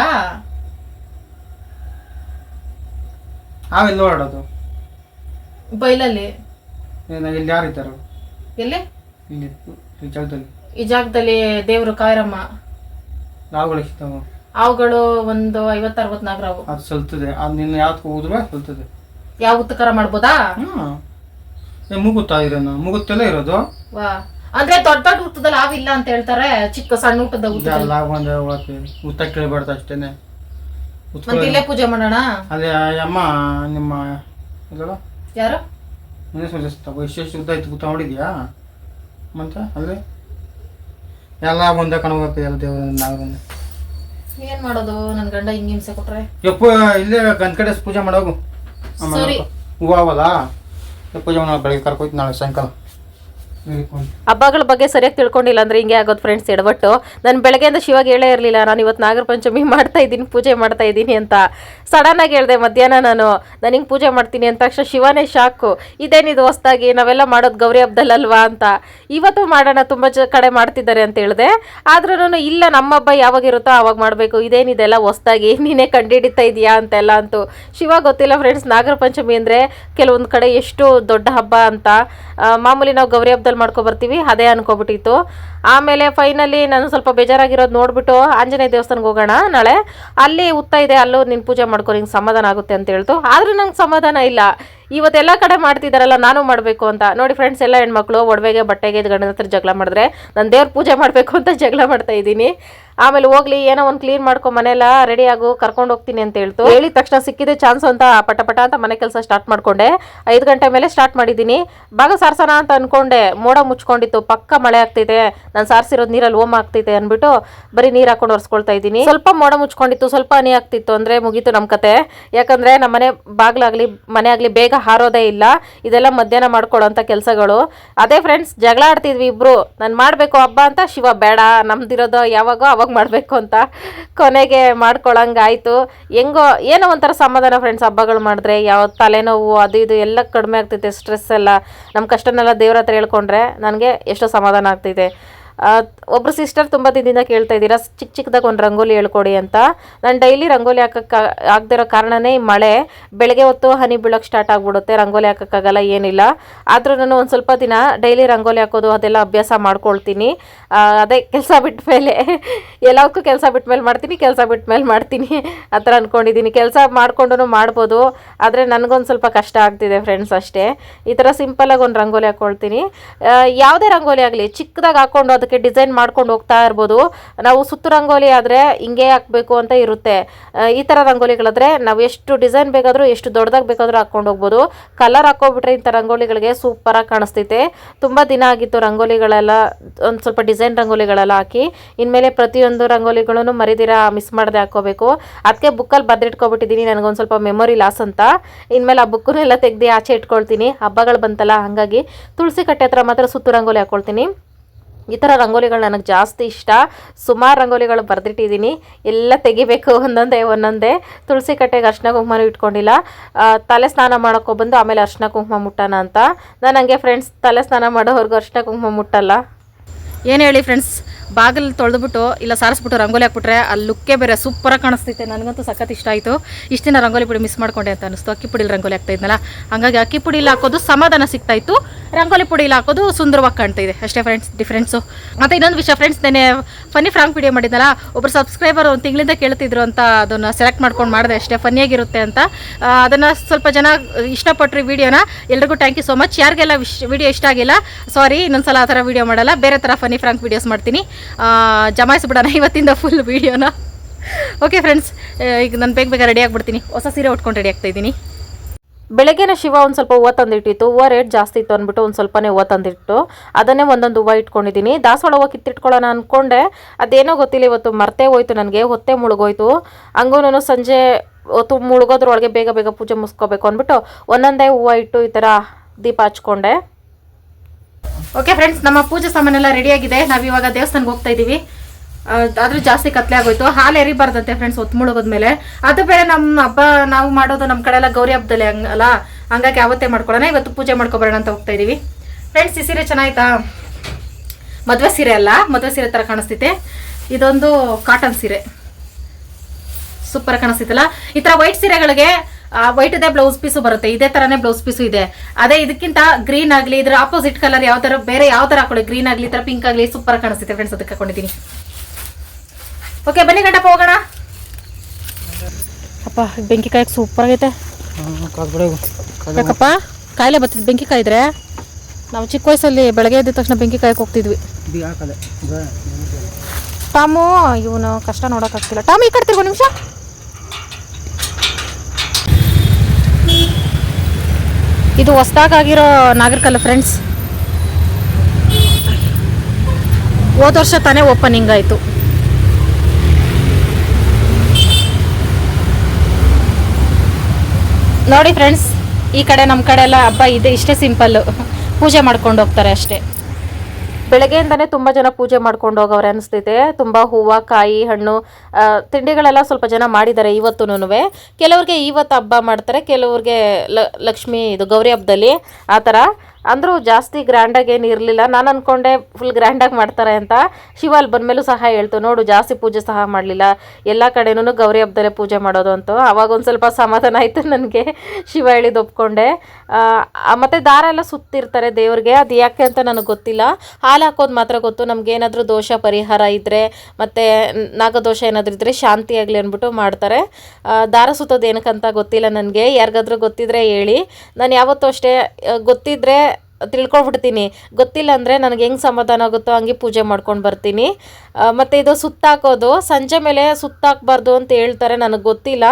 ಹಾವೆಲ್ಲ ನೋಡೋದು ಬೈಲಲ್ಲಿ ಇಲ್ಲಿ ಯಾರು ಇದ್ದಾರೆ ಎಲ್ಲಿ ಇಲ್ಲಿ ಈ ಜಾಗದಲ್ಲಿ. ಈ ಜಾಗದಲ್ಲಿ ದೇವರು ಕಾಯರಮ್ಮ. ನಾವುಗಳು ಇಷ್ಟವು ಅವುಗಳು ಒಂದು ಐವತ್ತು ಅರವತ್ತು ನಾಗರಾವು ಅದು ಸಲ್ತದೆ. ಅದು ನಿನ್ನ ಯಾವ್ದಕ್ಕೆ ಹೋದ್ರೆ ಸಲ್ತದೆ. ಯಾವ ಉತ್ತಕರ ಮಾಡ್ಬೋದಾ? ಹ್ಞೂ ಏ ಮುಗುತ್ತಾ ಇರೋನು? ಮುಗುತ್ತೆಲ್ಲ ಇರೋದು? ವಾ. ಅಂದ್ರೆ ದೊಡ್ಡ ದೊಡ್ಡ ಊಟದಲ್ಲಿ ಹಾವಿಲ್ಲ ಅಂತ ಹೇಳ್ತಾರೆ. ಚಿಕ್ಕ ಸಣ್ಣ ಊಟದ ಊಟ ಎಲ್ಲ ಒಂದು ಕೇಳಬಾರ್ದು ಅಷ್ಟೇನೆ. ಮತ್ತೆ ಇಲ್ಲೇ ಪೂಜೆ ಮಾಡೋಣ? ಅದೇ ಅಮ್ಮ ನಿಮ್ಮ ಇದಲ್ಲ ಯಾರು? ವಿಶೇಷ ಶುದ್ಧ ಆಯ್ತು ಗೊತ್ತಾ ನೋಡಿದ್ಯಾ ಮತ್ತೆ ಅಲ್ಲೇ? ಎಲ್ಲ ಒಂದೇ ಕಣಬೇಕು ಎಲ್ಲ ದೇವ್ರ ನಾವು ಏನ್ ಮಾಡೋದು? ನನ್ ಗಂಡ ಹಿಂಗ್ ಹಿಂಸೆ ಕೊಟ್ರೆ? ಯಪ್ಪ ಇಲ್ಲೇ ಗಂಧ ಕಡೆ ಪೂಜೆ ಮಾಡೋಗು. ಹೂವು ಅವಲ್ಲ? ಪೂಜೆ ಮಾಡೋ ಬೆಳಗ್ಗೆ ಕರ್ಕೋಯ್ತು ನಾಳೆ ಸಾಯಂಕಾಲ. ಹಬ್ಬಗಳ ಬಗ್ಗೆ ಸರಿಯಾಗಿ ತಿಳ್ಕೊಂಡಿಲ್ಲ ಅಂದ್ರೆ ಹಿಂಗೆ ಆಗೋದು ಫ್ರೆಂಡ್ಸ್ ಎಡವಟ್ಟು. ನಾನು ಬೆಳಗ್ಗೆಯಿಂದ ಶಿವಾಗ ಹೇಳೇ ಇರಲಿಲ್ಲ, ನಾನು ಇವತ್ತು ನಾಗರ ಪಂಚಮಿ (laughs) ಮಾಡ್ತಾ ಇದ್ದೀನಿ, ಪೂಜೆ ಮಾಡ್ತಾ ಇದ್ದೀನಿ ಅಂತ. ಸಡನ್ ಆಗಿ ಹೇಳಿದೆ, ಮಧ್ಯಾಹ್ನ ನಾನು ನಾನು ಹಿಂಗೆ ಪೂಜೆ ಮಾಡ್ತೀನಿ ಅಂತ ತಕ್ಷಣ ಶಿವನೇ ಶಾಕು ಇದೇನಿದು ಹೊಸ್ದಾಗಿ, ನಾವೆಲ್ಲ ಮಾಡೋದು ಗೌರಿ ಹಬ್ಬದಲ್ಲಲ್ವಾ ಅಂತ. ಇವತ್ತು ಮಾಡೋಣ, ತುಂಬ ಜ ಕಡೆ ಮಾಡ್ತಿದ್ದಾರೆ ಅಂತ ಹೇಳಿದೆ. ಆದ್ರೂ ಇಲ್ಲ, ನಮ್ಮ ಹಬ್ಬ ಯಾವಾಗ ಇರುತ್ತೋ ಆವಾಗ ಮಾಡಬೇಕು. ಇದೇನಿದೆಲ್ಲ ಹೊಸ್ದಾಗಿ, ನೀನೇ ಕಂಡುಹಿಡಿತಾ ಇದೆಯಾ ಅಂತೆಲ್ಲ ಅಂತೂ. ಶಿವ ಗೊತ್ತಿಲ್ಲ ಫ್ರೆಂಡ್ಸ್ ನಾಗರ ಪಂಚಮಿ ಅಂದರೆ ಕೆಲವೊಂದು ಕಡೆ ಎಷ್ಟು ದೊಡ್ಡ ಹಬ್ಬ ಅಂತ. ಮಾಮೂಲಿ ನಾವು ಗೌರಿ ಹಬ್ಬದಲ್ಲಿ ಮಾಡ್ಕೊ ಬರ್ತೀವಿ ಅದೇ ಅನ್ಕೊಬಿಟ್ಟಿತ್ತು. ಆಮೇಲೆ ಫೈನಲಿ ನಾನು ಸ್ವಲ್ಪ ಬೇಜಾರಾಗಿರೋದು ನೋಡ್ಬಿಟ್ಟು ಆಂಜನೇಯ ದೇವಸ್ಥಾನಕ್ಕೆ ಹೋಗೋಣ ನಾಳೆ. ಅಲ್ಲಿ ಉತ್ತ ಇದೆ, ಅಲ್ಲೂ ನಿನ್ನ ಪೂಜೆ ಮಾಡ್ಕೊ, ನಿಂಗೆ ಸಮಾಧಾನ ಆಗುತ್ತೆ ಅಂತ ಹೇಳ್ತು. ಆದರೂ ನಂಗೆ ಸಮಾಧಾನ ಇಲ್ಲ. ಇವತ್ತೆಲ್ಲ ಕಡೆ ಮಾಡ್ತಿದ್ದಾರಲ್ಲ ನಾನು ಮಾಡಬೇಕು ಅಂತ. ನೋಡಿ ಫ್ರೆಂಡ್ಸ್ ಎಲ್ಲ ಹೆಣ್ಮಕ್ಳು ಒಡವೆಗೆ, ಬಟ್ಟೆಗೆ, ಗಂಡನ ಹತ್ರ ಜಗಳ ಮಾಡಿದ್ರೆ ನಾನು ದೇವ್ರ ಪೂಜೆ ಮಾಡಬೇಕು ಅಂತ ಜಗಳ ಮಾಡ್ತಾ ಇದ್ದೀನಿ. ಆಮೇಲೆ ಹೋಗ್ಲಿ, ಏನೋ ಒಂದು ಕ್ಲೀನ್ ಮಾಡ್ಕೊ, ಮನೆಯೆಲ್ಲ ರೆಡಿ ಆಗು, ಕರ್ಕೊಂಡು ಹೋಗ್ತೀನಿ ಅಂತ ಹೇಳ್ತು. ಹೇಳಿದ ತಕ್ಷಣ ಸಿಕ್ಕಿದೆ, ಚಾನ್ಸ್ ಅಂತ, ಪಟ ಪಟ ಅಂತ ಮನೆ ಕೆಲಸ ಸ್ಟಾರ್ಟ್ ಮಾಡ್ಕೊಂಡೆ. ಐದು ಗಂಟೆ ಮೇಲೆ ಸ್ಟಾರ್ಟ್ ಮಾಡಿದ್ದೀನಿ. ಭಾಗ ಸಾರ್ಸೋಣ ಅಂತ ಅನ್ಕೊಂಡೆ. ಮೋಡ ಮುಚ್ಕೊಂಡಿತ್ತು, ಪಕ್ಕ ಮಳೆ ಆಗ್ತಿದೆ. ನಾನು ಸಾರಿಸಿರೋದು ನೀರಲ್ಲಿ ಓಮ್ ಆಗ್ತಿದೆ ಅಂದ್ಬಿಟ್ಟು ಬರೀ ನೀರು ಹಾಕೊಂಡು ಒರೆಸ್ಕೊಳ್ತಾ ಇದ್ದೀನಿ. ಸ್ವಲ್ಪ ಮೋಡ ಮುಚ್ಕೊಂಡಿತ್ತು, ಸ್ವಲ್ಪ ಹನಿ ಆಗ್ತಿತ್ತು ಅಂದ್ರೆ ಮುಗೀತು ನಮ್ಮ ಕತೆ. ಯಾಕಂದ್ರೆ ನಮ್ಮ ಮನೆ ಬಾಗ್ಲಾಗ್ಲಿ, ಮನೆ ಆಗಲಿ ಬೇಗ ಹಾರೋದೇ ಇಲ್ಲ. ಇದೆಲ್ಲ ಮಧ್ಯಾಹ್ನ ಮಾಡ್ಕೊಳ್ಳೋಂಥ ಕೆಲಸಗಳು. ಅದೇ ಫ್ರೆಂಡ್ಸ್ ಜಗಳ ಆಡ್ತಿದ್ವಿ ಇಬ್ರು. ನಾನು ಮಾಡಬೇಕು ಹಬ್ಬ ಅಂತ, ಶಿವ ಬೇಡ, ನಮ್ದಿರೋದು ಯಾವಾಗೋ ಅವಾಗ ಮಾಡಬೇಕು ಅಂತ ಕೊನೆಗೆ ಮಾಡ್ಕೊಳ್ಳೋಂಗಾಯಿತು ಹೆಂಗೋ, ಏನೋ ಒಂಥರ ಸಮಾಧಾನ ಫ್ರೆಂಡ್ಸ್ ಹಬ್ಬಗಳು ಮಾಡಿದ್ರೆ, ಯಾವ ತಲೆನೋವು, ಅದು ಇದು ಎಲ್ಲ ಕಡಿಮೆ ಆಗ್ತೈತೆ ಸ್ಟ್ರೆಸ್ ಎಲ್ಲ. ನಮ್ಮ ಕಷ್ಟನೆಲ್ಲ ದೇವ್ರ ಹತ್ರ ಹೇಳ್ಕೊಂಡ್ರೆ, ನನಗೆ ಎಷ್ಟೋ ಸಮಾಧಾನ ಆಗ್ತೈತೆ ಆ, ಒಬ್ರು ಸಿಸ್ಟರ್ ತುಂಬ ದಿನದಿಂದ ಕೇಳ್ತಾ ಇದ್ದೀರಾ ಚಿಕ್ಕ ಚಿಕ್ಕದಾಗ ಒಂದು ರಂಗೋಲಿ ಹೇಳ್ಕೊಡಿ ಅಂತ. ನಾನು ಡೈಲಿ ರಂಗೋಲಿ ಹಾಕಕ್ಕೆ ಆಗದಿರೋ ಕಾರಣನೇ ಮಳೆ. ಬೆಳಗ್ಗೆ ಹೊತ್ತು ಹನಿ ಬೀಳಕ್ಕೆ ಸ್ಟಾರ್ಟ್ ಆಗಿಬಿಡುತ್ತೆ ರಂಗೋಲಿ ಹಾಕೋಕ್ಕಾಗಲ್ಲ ಏನಿಲ್ಲ. ಆದರೂ ನಾನು ಒಂದು ಸ್ವಲ್ಪ ದಿನ ಡೈಲಿ ರಂಗೋಲಿ ಹಾಕೋದು ಅದೆಲ್ಲ ಅಭ್ಯಾಸ ಮಾಡ್ಕೊಳ್ತೀನಿ. ಅದೇ ಕೆಲಸ ಬಿಟ್ಟ ಮೇಲೆ ಎಲ್ಲದಕ್ಕೂ ಕೆಲಸ ಬಿಟ್ಟ ಮೇಲೆ ಮಾಡ್ತೀನಿ ಕೆಲಸ ಬಿಟ್ಟ ಮೇಲೆ ಮಾಡ್ತೀನಿ. ಆ ಥರ ಅಂದ್ಕೊಂಡಿದ್ದೀನಿ ಕೆಲಸ ಮಾಡಿಕೊಂಡು ಮಾಡ್ಬೋದು ಆದರೆ ನನಗೊಂದು ಸ್ವಲ್ಪ ಕಷ್ಟ ಆಗ್ತಿದೆ ಫ್ರೆಂಡ್ಸ್ ಅಷ್ಟೇ. ಈ ಥರ ಸಿಂಪಲಾಗಿ ಒಂದು ರಂಗೋಲಿ ಹಾಕ್ಕೊಳ್ತೀನಿ ಯಾವುದೇ ರಂಗೋಲಿ ಆಗಲಿ ಚಿಕ್ಕದಾಗಿ ಹಾಕ್ಕೊಂಡು ಅದಕ್ಕೆ ಡಿಸೈನ್ ಮಾಡ್ಕೊಂಡು ಹೋಗ್ತಾ ಇರ್ಬೋದು. ನಾವು ಸುತ್ತು ರಂಗೋಲಿ ಆದರೆ ಹಿಂಗೆ ಹಾಕಬೇಕು ಅಂತ ಇರುತ್ತೆ. ಈ ಥರ ರಂಗೋಲಿಗಳಾದರೆ ನಾವು ಎಷ್ಟು ಡಿಸೈನ್ ಬೇಕಾದರೂ, ಎಷ್ಟು ದೊಡ್ಡದಾಗಿ ಬೇಕಾದರೂ ಹಾಕ್ಕೊಂಡು ಹೋಗ್ಬೋದು. ಕಲರ್ ಹಾಕೋಬಿಟ್ರೆ ಇಂಥ ರಂಗೋಲಿಗಳಿಗೆ ಸೂಪರಾಗಿ ಕಾಣಿಸ್ತೈತೆ ತುಂಬ ದಿನ ಆಗಿತ್ತು ರಂಗೋಲಿಗಳೆಲ್ಲ, ಒಂದು ಸ್ವಲ್ಪ ಡಿಸೈನ್ ರಂಗೋಲಿಗಳೆಲ್ಲ ಹಾಕಿ. ಇನ್ಮೇಲೆ ಪ್ರತಿಯೊಂದು ರಂಗೋಲಿಗಳನ್ನು ಮರಿದಿರ, ಮಿಸ್ ಮಾಡದೆ ಹಾಕೋಬೇಕು ಅದಕ್ಕೆ ಬುಕ್ಕಲ್ಲಿ ಬರೆದಿಟ್ಕೊಬಿಟ್ಟಿದ್ದೀನಿ ನನಗೊಂದು ಸ್ವಲ್ಪ ಮೆಮೊರಿ ಲಾಸ್ ಅಂತ. ಇನ್ಮೇಲೆ ಆ ಬುಕ್ಕನ್ನೆಲ್ಲ ತೆಗ್ದು ಆಚೆ ಇಟ್ಕೊಳ್ತೀನಿ. ಹಬ್ಬಗಳು ಬಂತಲ್ಲ, ಹಾಗಾಗಿ ತುಳಸಿ ಕಟ್ಟೆ ಹತ್ರ ಮಾತ್ರ ಸುತ್ತು ರಂಗೋಲಿ ಹಾಕ್ಕೊಳ್ತೀನಿ ಈ ಥರ ರಂಗೋಲಿಗಳು ನನಗೆ ಜಾಸ್ತಿ ಇಷ್ಟ. ಸುಮಾರು ರಂಗೋಲಿಗಳು ಬರೆದಿಟ್ಟಿದ್ದೀನಿ ಎಲ್ಲ ತೆಗಿಬೇಕು ಒಂದೊಂದೇ ಒಂದೊಂದೇ. ತುಳಸಿ ಕಟ್ಟೆಗೆ ಅರ್ಶಿನ ಕುಂಕುಮನೂ ಇಟ್ಕೊಂಡಿಲ್ಲ. ತಲೆ ಸ್ನಾನ ಮಾಡೋಕ್ಕೋ ಬಂದು ಆಮೇಲೆ ಅರ್ಶಿನ ಕುಂಕುಮ ಮುಟ್ಟೋಣ ಅಂತ. ನಾನು ಹಂಗೆ ಫ್ರೆಂಡ್ಸ್ ತಲೆ ಸ್ನಾನ ಮಾಡೋವರೆಗೂ ಅರ್ಶಿನ ಕುಂಕುಮ ಮುಟ್ಟಲ್ಲ. ಏನು ಹೇಳಿ ಫ್ರೆಂಡ್ಸ್ ಬಾಗಿಲು ತೊಳೆದ್ಬಿಟ್ಟು, ಇಲ್ಲ ಸಾರಿಸ್ಬಿಟ್ಟು ರಂಗೋಲಿ ಹಾಕ್ಬಿಟ್ರೆ ಅಲ್ಲಿ ಲುಕ್ಕೇ ಬೇರೆ ಸೂಪರಾಗಿ ಕಾಣಿಸ್ತೈತೆ ನನಗಂತೂ ಸಖತ್ ಇಷ್ಟ ಆಯಿತು. ಇಷ್ಟು ದಿನ ರಂಗೋಲಿ ಪುಡಿ ಮಿಸ್ ಮಾಡ್ಕೊಂಡೆ ಅಂತ ಅನಿಸ್ತು. ಅಕ್ಕಿ ಪುಡಿಲಿ ರಂಗೋಲಿ ಆಗ್ತಾ ಇದ್ನಲ್ಲ? ಹಂಗಾಗಿ ಅಕ್ಕಿ ಪುಡಿಲಿ ಹಾಕೋದು ಸಮಾಧಾನ ಸಿಗ್ತಾ ಇತ್ತು. ರಂಗೋಲಿ ಪುಡಿಲಿ ಹಾಕೋದು ಸುಂದರವಾಗಿ ಕಾಣ್ತಾ ಇದೆ. ಅಷ್ಟೇ ಫ್ರೆಂಡ್ಸ್ ಡಿಫ್ರೆನ್ಸು ಮತ್ತು ಇನ್ನೊಂದು ವಿಷಯ ಫ್ರೆಂಡ್ಸ್ ನೆನೆ ಫನ್ನಿ ಫ್ರಾಂಕ್ ವಿಡಿಯೋ ಮಾಡಿದ್ನಲ್ಲ? ಒಬ್ಬರು ಸಬ್ಸ್ಕ್ರೈಬರ್ ಒಂದು ತಿಂಗಳಿಂದ ಕೇಳ್ತಿದ್ರು ಅಂತ ಅದನ್ನು ಸೆಲೆಕ್ಟ್ ಮಾಡ್ಕೊಂಡು ಮಾಡಿದೆ ಅಷ್ಟೇ ಫನ್ನಿಯಾಗಿರುತ್ತೆ ಅಂತ. ಅದನ್ನು ಸ್ವಲ್ಪ ಜನ ಇಷ್ಟಪಟ್ಟರು ವಿಡಿಯೋನ ಎಲ್ರಿಗೂ ಥ್ಯಾಂಕ್ ಯು ಸೊ ಮಚ್ ಯಾರಿಗೆಲ್ಲ ವಿಶ್ ವಿಡಿಯೋ ಇಷ್ಟ ಆಗಿಲ್ಲ ಸಾರಿ ಇನ್ನೊಂದ್ಸಲ ಆ ಥರ ವಿಡಿಯೋ ಮಾಡಲ್ಲ. ಬೇರೆ ಥರ ಫನಿ ಫ್ರಾಂಕ್ ವಿಡಿಯೋಸ್ ಮಾಡ್ತೀನಿ. ಜಮಾಯಿಸ್ಬಿಡೋಣ ಇವತ್ತಿಂದ ಫುಲ್ ವೀಡಿಯೋನ ಓಕೆ ಫ್ರೆಂಡ್ಸ್ ಈಗ ನಾನು ಬೇಗ ಬೇಗ ರೆಡಿ ಆಗಿಬಿಡ್ತೀನಿ. ಹೊಸ ಸೀರೆ ಉಟ್ಕೊಂಡು ರೆಡಿ ಆಗ್ತಾ ಇದ್ದೀನಿ. ಬೆಳಗ್ಗೆನ ಶಿವ ಒಂದು ಸ್ವಲ್ಪ ಹೂವು ತಂದಿಟ್ಟಿತ್ತು. ಹೂವು ರೇಟ್ ಜಾಸ್ತಿ ಇತ್ತು ಅಂದ್ಬಿಟ್ಟು ಒಂದು ಸ್ವಲ್ಪನೇ ಹೂವು ತಂದಿಟ್ಟು ಅದನ್ನೇ ಒಂದೊಂದು ಹೂವು ಇಟ್ಕೊಂಡಿದ್ದೀನಿ. ದಾಸವಾಳ ಹೂವು ಕಿತ್ತಿಟ್ಕೊಳ್ಳೋಣ ಅಂದ್ಕೊಂಡೆ ಅದೇನೋ ಗೊತ್ತಿಲ್ಲ, ಇವತ್ತು ಮರ್ತೇ ಹೋಯ್ತು ನನಗೆ. ಹೊತ್ತೆ ಮುಳುಗೋಯ್ತು. ಹಂಗೂ ಸಂಜೆ ಹೊತ್ತು ಮುಳುಗೋದ್ರೊಳಗೆ ಬೇಗ ಬೇಗ ಪೂಜೆ ಮುಗಿಸ್ಕೋಬೇಕು ಅಂದ್ಬಿಟ್ಟು ಒಂದೊಂದೇ ಹೂವು ಇಟ್ಟು ಈ ಥರ ದೀಪ ಹಚ್ಕೊಂಡೆ. ಓಕೆ ಫ್ರೆಂಡ್ಸ್ ನಮ್ಮ ಪೂಜೆ ಸಾಮಾನೆಲ್ಲ ರೆಡಿ ಆಗಿದೆ. ನಾವು ಇವಾಗ ದೇವಸ್ಥಾನಕ್ಕೆ ಹೋಗ್ತಾ ಇದ್ದೀವಿ. ಆದ್ರೂ ಜಾಸ್ತಿ ಕತ್ಲೆ ಆಗೋಯ್ತು. ಹಾಲು ಎರಿಬಾರ್ದಂತೆ ಫ್ರೆಂಡ್ಸ್ ಹೊತ್ತು ಮುಳುಗೋದ್ಮೇಲೆ. ಅದು ಬೇರೆ ನಮ್ಮ ಹಬ್ಬ, ನಾವು ಮಾಡೋದು ನಮ್ಮ ಕಡೆ ಎಲ್ಲ ಗೌರಿ ಹಬ್ಬದಲ್ಲಿ ಹಂಗಲ್ಲ ಹಂಗಾಗಿ ಅವತ್ತೇ ಮಾಡ್ಕೊಳ್ಳೋಣ. ಇವತ್ತು ಪೂಜೆ ಮಾಡ್ಕೊಬರೋಣ ಅಂತ ಹೋಗ್ತಾ ಇದ್ದೀವಿ. ಫ್ರೆಂಡ್ಸ್ ಈ ಸೀರೆ ಚೆನ್ನಾಯ್ತಾ ಮದುವೆ ಸೀರೆ ಅಲ್ಲ? ಮದುವೆ ಸೀರೆ ಥರ ಕಾಣಿಸ್ತೈತೆ ಇದೊಂದು ಕಾಟನ್ ಸೀರೆ. ಸೂಪರ್ ಕಾಣಿಸ್ತೈತಲ್ಲ ಈ ತರ ವೈಟ್ ಸೀರೆಗಳಿಗೆ ವೈಟ್ ಇದೆ ಬ್ಲೌಸ್ ಪೀಸು ಬರುತ್ತೆ. ಇದೇ ತರನೇ ಬ್ಲೌಸ್ ಪೀಸು ಇದೆ. ಅದೇ ಇದಕ್ಕಿಂತ ಗ್ರೀನ್ ಆಗಲಿ ಇದ್ರ ಆಪೋಸಿಟ್ ಕಲರ್ ಯಾವ ತರ ಬೇರೆ ಯಾವ ತರ ಹಾಕೊಳ್ಳಿ. ಗ್ರೀನ್ ಆಗಲಿ ಈ ತರ ಪಿಂಕ್ ಆಗಲಿ ಸೂಪರ್ ಕಾಣಿಸುತ್ತೆ ಫ್ರೆಂಡ್ಸ್ ಅದಕ್ಕೆ ಹಾಕೊಂಡಿದ್ದೀನಿ. ಓಕೆ ಬನ್ನಿ ಗಂಟಪ್ಪ ಹೋಗೋಣ. ಅಪ್ಪ ಬೆಂಕಿ ಕಾಯಕ್ಕೆ ಸೂಪರ್ ಆಗೈತೆ. ಯಾಕಪ್ಪ? ಕಾಯಿಲೆ ಬರ್ತಿದ್ ಬೆಂಕಿ ಕಾಯಿದ್ರೆ? ನಾವು ಚಿಕ್ಕ ವಯಸ್ಸಲ್ಲಿ ಬೆಳಗ್ಗೆ ಎದ್ದ ತಕ್ಷಣ ಬೆಂಕಿ ಕಾಯಕ್ಕೆ ಹೋಗ್ತಿದ್ವಿ. ಟಾಮು ಇವನು ಕಷ್ಟ ನೋಡೋಕ್ಕಾಗ್ತಿಲ್ಲ. ಟಾಮು ಈ ಕಡೆ ತಿರ್ಗೋ ನಿಮಿಷ. ಇದು ಹೊಸ್ದಾಗಿರೋ ನಾಗರಿಕಲ್ಲ ಫ್ರೆಂಡ್ಸ್ ಹೋದ ವರ್ಷ ತಾನೇ ಓಪನಿಂಗ್ ಆಯಿತು. ನೋಡಿ ಫ್ರೆಂಡ್ಸ್ ಈ ಕಡೆ ನಮ್ಮ ಕಡೆ ಎಲ್ಲ ಹಬ್ಬ ಇದೆ, ಇಷ್ಟೇ ಸಿಂಪಲ್ಲು ಪೂಜೆ ಮಾಡ್ಕೊಂಡು ಹೋಗ್ತಾರೆ ಅಷ್ಟೇ. ಬೆಳಗ್ಗೆಯಿಂದನೇ ತುಂಬ ಜನ ಪೂಜೆ ಮಾಡ್ಕೊಂಡು ಹೋಗವ್ರೆ ಅನಿಸ್ತೈತೆ ತುಂಬ ಹೂವು, ಕಾಯಿ, ಹಣ್ಣು ತಿಂಡಿಗಳೆಲ್ಲ ಸ್ವಲ್ಪ ಜನ ಮಾಡಿದ್ದಾರೆ ಇವತ್ತೂ ಕೆಲವ್ರಿಗೆ ಇವತ್ತು ಹಬ್ಬ ಮಾಡ್ತಾರೆ, ಕೆಲವ್ರಿಗೆ ಲಕ್ಷ್ಮಿ, ಇದು ಗೌರಿ ಹಬ್ಬದಲ್ಲಿ ಆ ಥರ. ಅಂದರೂ ಜಾಸ್ತಿ ಗ್ರ್ಯಾಂಡಾಗಿ ಏನು ಇರಲಿಲ್ಲ. ನಾನು ಅಂದ್ಕೊಂಡೆ ಫುಲ್ ಗ್ರ್ಯಾಂಡಾಗಿ ಮಾಡ್ತಾರೆ ಅಂತ. ಶಿವ ಅಲ್ಲಿ ಬಂದಮೇಲೂ ಸಹ ಹೇಳ್ತು, ನೋಡು, ಜಾಸ್ತಿ ಪೂಜೆ ಸಹ ಮಾಡಲಿಲ್ಲ. ಎಲ್ಲ ಕಡೆನೂ ಗೌರಿ ಹಬ್ಬದಲ್ಲೇ ಪೂಜೆ ಮಾಡೋದು ಅಂತ. ಅವಾಗ ಒಂದು ಸ್ವಲ್ಪ ಸಮಾಧಾನ ಆಯಿತು ನನಗೆ. ಶಿವ ಹೇಳಿದ ಒಪ್ಕೊಂಡೆ. ಮತ್ತೆ ದಾರ ಎಲ್ಲ ಸುತ್ತಿರ್ತಾರೆ ದೇವ್ರಿಗೆ. ಅದು ಯಾಕೆ ಅಂತ ನನಗೆ ಗೊತ್ತಿಲ್ಲ. ಹಾಲು ಹಾಕೋದು ಮಾತ್ರ ಗೊತ್ತು. ನಮಗೇನಾದರೂ ದೋಷ ಪರಿಹಾರ ಇದ್ದರೆ ಮತ್ತು ನಾಗದೋಷ ಏನಾದರೂ ಇದ್ದರೆ ಶಾಂತಿ ಆಗಲಿ ಅಂದ್ಬಿಟ್ಟು ಮಾಡ್ತಾರೆ. ದಾರ ಸುತ್ತೋದು ಏನಕ್ಕಂತ ಗೊತ್ತಿಲ್ಲ ನನಗೆ. ಯಾರಿಗಾದ್ರೂ ಗೊತ್ತಿದ್ರೆ ಹೇಳಿ. ನಾನು ಯಾವತ್ತೂ ಅಷ್ಟೇ ಗೊತ್ತಿದ್ದರೆ ತಿಳ್ಕೊಬಿಡ್ತೀನಿ. ಗೊತ್ತಿಲ್ಲ ಅಂದರೆ ನನಗೆ ಹೆಂಗೆ ಸಮಾಧಾನ ಆಗುತ್ತೋ ಹಂಗೆ ಪೂಜೆ ಮಾಡ್ಕೊಂಡು ಬರ್ತೀನಿ. ಆ, ಮತ್ತು ಇದು ಸುತ್ತಾಕೋದು. ಸಂಜೆ ಮೇಲೆ ಸುತ್ತಾಕಬಾರ್ದು ಅಂತ ಹೇಳ್ತಾರೆ ನನಗೆ ಗೊತ್ತಿಲ್ಲ.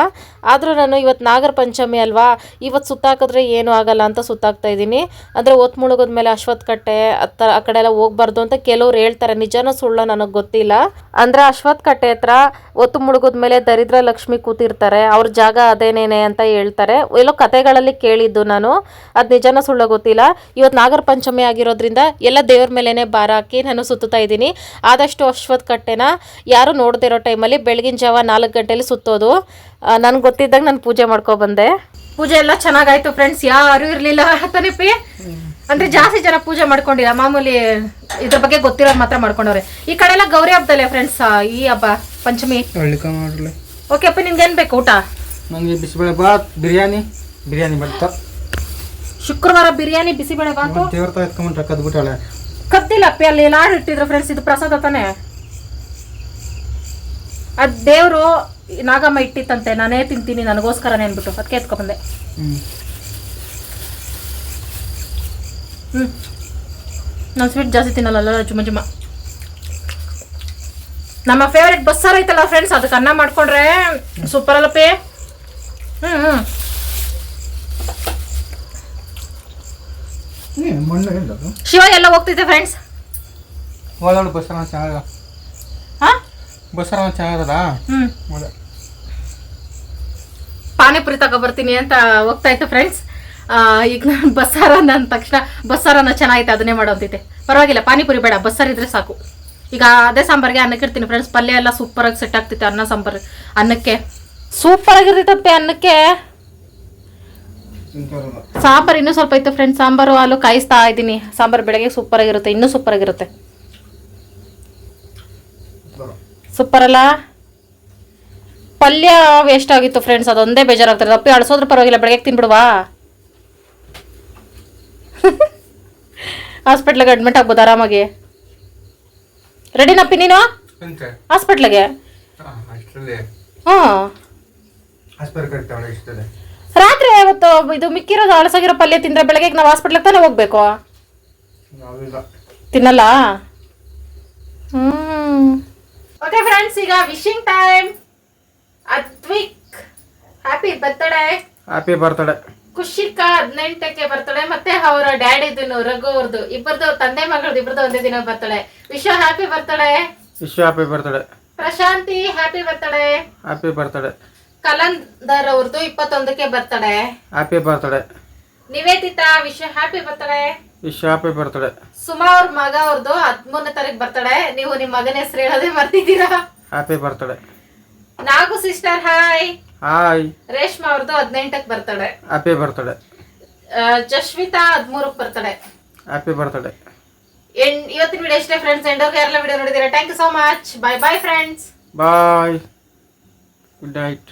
ಆದರೂ ನಾನು ಇವತ್ತು ನಾಗರ ಪಂಚಮಿ ಅಲ್ವಾ? ಇವತ್ತು ಸುತ್ತಾಕಿದ್ರೆ ಏನೂ ಆಗಲ್ಲ ಅಂತ ಸುತ್ತಾಕ್ತಾ ಇದ್ದೀನಿ. ಅಂದರೆ ಒತ್ತು ಮುಳುಗೋದ ಮೇಲೆ ಕಟ್ಟೆ ಥರ ಆ ಕಡೆ ಎಲ್ಲ ಹೋಗ್ಬಾರ್ದು ಅಂತ ಕೆಲವ್ರು ಹೇಳ್ತಾರೆ. ನಿಜನೂ ಸುಳ್ಳು ನನಗೆ ಗೊತ್ತಿಲ್ಲ. ಅಂದರೆ ಅಶ್ವತ್ಥ ಕಟ್ಟೆ ಹತ್ರ ಒತ್ತು ಮುಳುಗೋದ ಮೇಲೆ ದರಿದ್ರ ಲಕ್ಷ್ಮಿ ಕೂತಿರ್ತಾರೆ. ಅವ್ರ ಜಾಗ ಅದೇನೇನೆ ಅಂತ ಹೇಳ್ತಾರೆ. ಎಲ್ಲೋ ಕತೆಗಳಲ್ಲಿ ಕೇಳಿದ್ದು ನಾನು. ಅದು ನಿಜನ ಸುಳ್ಳು ಗೊತ್ತಿಲ್ಲ. ಇವತ್ತು ನಾಗರ ಪಂಚಮಿ ಆಗಿರೋದ್ರಿಂದ ಎಲ್ಲ ದೇವ್ರ ಮೇಲೆನೆ ಭಾರ ಹಾಕಿ ನಾನು ಸುತ್ತುತ್ತಾ ಇದ್ದೀನಿ. ಆದಷ್ಟು ಅಶ್ವತ್ ಕಟ್ಟೆನ ಯಾರು ನೋಡದೇ ಇರೋ ಟೈಮಲ್ಲಿ ಬೆಳಗಿನ ಜಾವ ನಾಲ್ಕು ಗಂಟೆಲಿ ಸುತ್ತೋದು. ನನ್ಗೆ ಗೊತ್ತಿದ್ದಾಗ ನಾನು ಪೂಜೆ ಮಾಡ್ಕೊಬಂದೆ ಪೂಜೆ ಎಲ್ಲ ಚೆನ್ನಾಗಾಯ್ತು ಫ್ರೆಂಡ್ಸ್ ಯಾರು ಇರ್ಲಿಲ್ಲ. ತಾನೇ ಪಿ. ಅಂದ್ರೆ ಜಾಸ್ತಿ ಜನ ಪೂಜೆ ಮಾಡ್ಕೊಂಡಿಲ್ಲ. ಮಾಮೂಲಿ ಇದ್ರ ಬಗ್ಗೆ ಗೊತ್ತಿರೋದು ಮಾತ್ರ ಮಾಡ್ಕೊಂಡವ್ರೆ. ಈ ಕಡೆ ಎಲ್ಲ ಗೌರಿ ಹಬ್ಬದಲ್ಲೇ ಫ್ರೆಂಡ್ಸ್ ಈ ಹಬ್ಬ ಪಂಚಮಿ? ಓಕೆ ಅಪ್ಪ ನಿನ್ಗೆ ಏನ್ ಬೇಕು ಊಟ? ನನಗೆ ಬಿಸಿಬೇಳೆ ಬಾತ್ ಬಿರಿಯಾನಿ. ಬಿರಿಯಾನಿ ಬರ್ತಾ ಶುಕ್ರವಾರ ಬಿರಿಯಾನಿ ಬಿಸಿಬೇಳೆ ಬಾತು. ದೇವ್ರ ತಾ ಎತ್ಕೊಂಡ್ಬಿಟ್ರೆ ಕದ್ಬಿಟ್ಟಾಳೆ ಕದ್ದಿಲ್ಲ ಅಪ್ಪಿ ಅಲ್ಲಿ ಲಾಡು ಇಟ್ಟಿದ್ರು ಫ್ರೆಂಡ್ಸ್ ಇದು ಪ್ರಸಾದ ತಾನೆ. ಅದ್ ದೇವ್ರು ನಾಗಮ್ಮ ಇಟ್ಟಿತ್ತಂತೆ ನಾನೇ ತಿಂತೀನಿ ನನಗೋಸ್ಕರನೇ ಅನ್ಬಿಟ್ಟು ಅದಕ್ಕೆ ಎತ್ಕೊ ಬಂದೆ ಹ್ಞೂ ನಾನು ಸ್ವೀಟ್ ಜಾಸ್ತಿ ತಿನ್ನಲ್ಲ ಜುಮ ಜುಮ. ನಮ್ಮ ಫೇವ್ರೆಟ್ ಬಸ್ಸಾರು ಐತಲ್ಲ ಫ್ರೆಂಡ್ಸ್ ಅದಕ್ಕೆ ಅನ್ನ ಮಾಡ್ಕೊಂಡ್ರೆ ಸೂಪರ್ ಅಲ್ಲಪ್ಪಿ. ಹ್ಮ್ ಹ್ಮ್. ಮಣ್ಣು ಹೇಳೋದು ಶಿವ ಎಲ್ಲ ಹೋಗ್ತಿದ್ದೆ ಫ್ರೆಂಡ್ಸ್ ಚೆನ್ನಾಗ ಹಾ? ಚೆನ್ನಾಗದ ಹ್ಮ್. ಹೋದ ಪಾನಿಪುರಿ ತಗೊಬರ್ತೀನಿ ಅಂತ ಹೋಗ್ತಾ ಇತ್ತು ಫ್ರೆಂಡ್ಸ್ ಈಗ ನಾನು ಬಸ್ಸಾರ ಅಂದ ತಕ್ಷಣ ಬಸ್ಸಾರನ್ನ ಚೆನ್ನಾಗಿತ್ತು ಅದನ್ನೇ ಮಾಡೋಂತೈತೆ ಪರವಾಗಿಲ್ಲ ಪಾನಿಪುರಿ ಬೇಡ ಬಸ್ಸಾರು ಇದ್ರೆ ಸಾಕು. ಈಗ ಅದೇ ಸಾಂಬಾರ್ಗೆ ಅನ್ನಕ್ಕೆ ಇರ್ತೀನಿ ಫ್ರೆಂಡ್ಸ್ ಪಲ್ಯ ಎಲ್ಲ ಸೂಪರ್ ಆಗಿ ಸೆಟ್ ಆಗ್ತಿತ್ತು ಅನ್ನ ಸಾಂಬಾರು ಅನ್ನಕ್ಕೆ. ಸೂಪರ್ ಆಗಿರ್ತೈತಪ್ಪೆ ಅನ್ನಕ್ಕೆ. ಸಾಂಬಾರು ಇನ್ನೂ ಸ್ವಲ್ಪ ಇತ್ತು ಫ್ರೆಂಡ್ಸ್ ಸಾಂಬಾರು ಹಾಲು ಕಾಯಿಸ್ತಾ ಇದ್ದೀನಿ. ಸಾಂಬಾರು ಬೆಳಗ್ಗೆ ಸೂಪರ್ ಆಗಿರುತ್ತೆ. ಇನ್ನೂ ಸೂಪರ್ ಆಗಿರುತ್ತೆ. ಸೂಪರ್ ಅಲ್ಲ? ಪಲ್ಯ ವೇಸ್ಟ್ ಆಗಿತ್ತು ಫ್ರೆಂಡ್ಸ್ ಅದೊಂದೇ ಬೇಜಾರಾಗ್ತದೆ ಅಪ್ಪಿ ಅಳ್ಸೋದ್ರ ಪರವಾಗಿಲ್ಲ. ಬೆಳಗ್ಗೆ ತಿನ್ಬಿಡುವಾ? (laughs) ಹಾಸ್ಪಿಟ್ಲಿಗೆ ಅಡ್ಮಿಟ್ ಆಗ್ಬೋದು ಆರಾಮಾಗಿ. ರೆಡಿನಪ್ಪಿ ನೀನು? ಹಾಸ್ಪಿಟ್ಲಿಗೆ ಹ್ಞೂ ರಾತ್ರಿ ಅವತ್ತು ಇದು ಮಿಕ್ಕಿರೋದು ಅಳಸಾಗಿರೋ ಪಲ್ಯ ತಿಂದ್ರೆ ಬೆಳಗ್ಗೆ ನಾವು ಹಾಸ್ಪಿಟ್ಲಿಗೆ ತಾನೇ ಹೋಗ್ಬೇಕು? ತಿನ್ನಲ್ಲ? ಹ್ಮ್. ಓಕೆ ಫ್ರೆಂಡ್ಸ್ ಈಗ wishing time Advik happy birthday happy birthday Khushika ಹದಿನೆಂಟಕ್ಕೆ birthday ಮತ್ತೆ ಅವರ ಡ್ಯಾಡಿದು ರಘು ಅವ್ರದ್ದು ಇಬ್ಬರದು ತಂದೆ ಮಗಳದ್ದು ಇಬ್ಬರದು ಒಂದೇ ದಿನ birthday Vishwa happy birthday Vishwa happy birthday Prashanthi happy birthday happy birthday Kalandar ಅವ್ರದ್ದು ಇಪ್ಪತ್ತೊಂದಕ್ಕೆ birthday. Happy birthday Nivedita wish happy birthday wish happy birthday Suma ಅವ್ರ ಮಗ ಅವ್ರದ್ದು ಹದಿಮೂರನೇ ತಾರೀಕು ಬರ್ತಡೆ. ನೀವು ನಿಮ್ಮ ಮಗನ ಹೆಸರು ಹೇಳೋದೇ ಮರ್ತಿದ್ದೀರಾ? Happy birthday Nagu sister hi hi Reshma ಅವ್ರದ್ದು ಹದಿನೆಂಟಕ್ಕೆ ಬರ್ತಡೆ. ಹ್ಯಾಪಿ ಬರ್ತಡೆ ಜಶ್ವಿತಾ ಹದಿಮೂರಕ್ಕೆ ಬರ್ತಡೆ. ಹ್ಯಾಪಿ ಬರ್ತಡೆ ಇವತ್ತಿನ ವಿಡಿಯೋ ಇಷ್ಟೇ ಫ್ರೆಂಡ್ಸ್ ಎಂಡ್ ಓಕೆ ಎಲ್ಲ ವಿಡಿಯೋ ನೋಡಿದ್ದೀರಾ thank you so much bye bye friends bye good night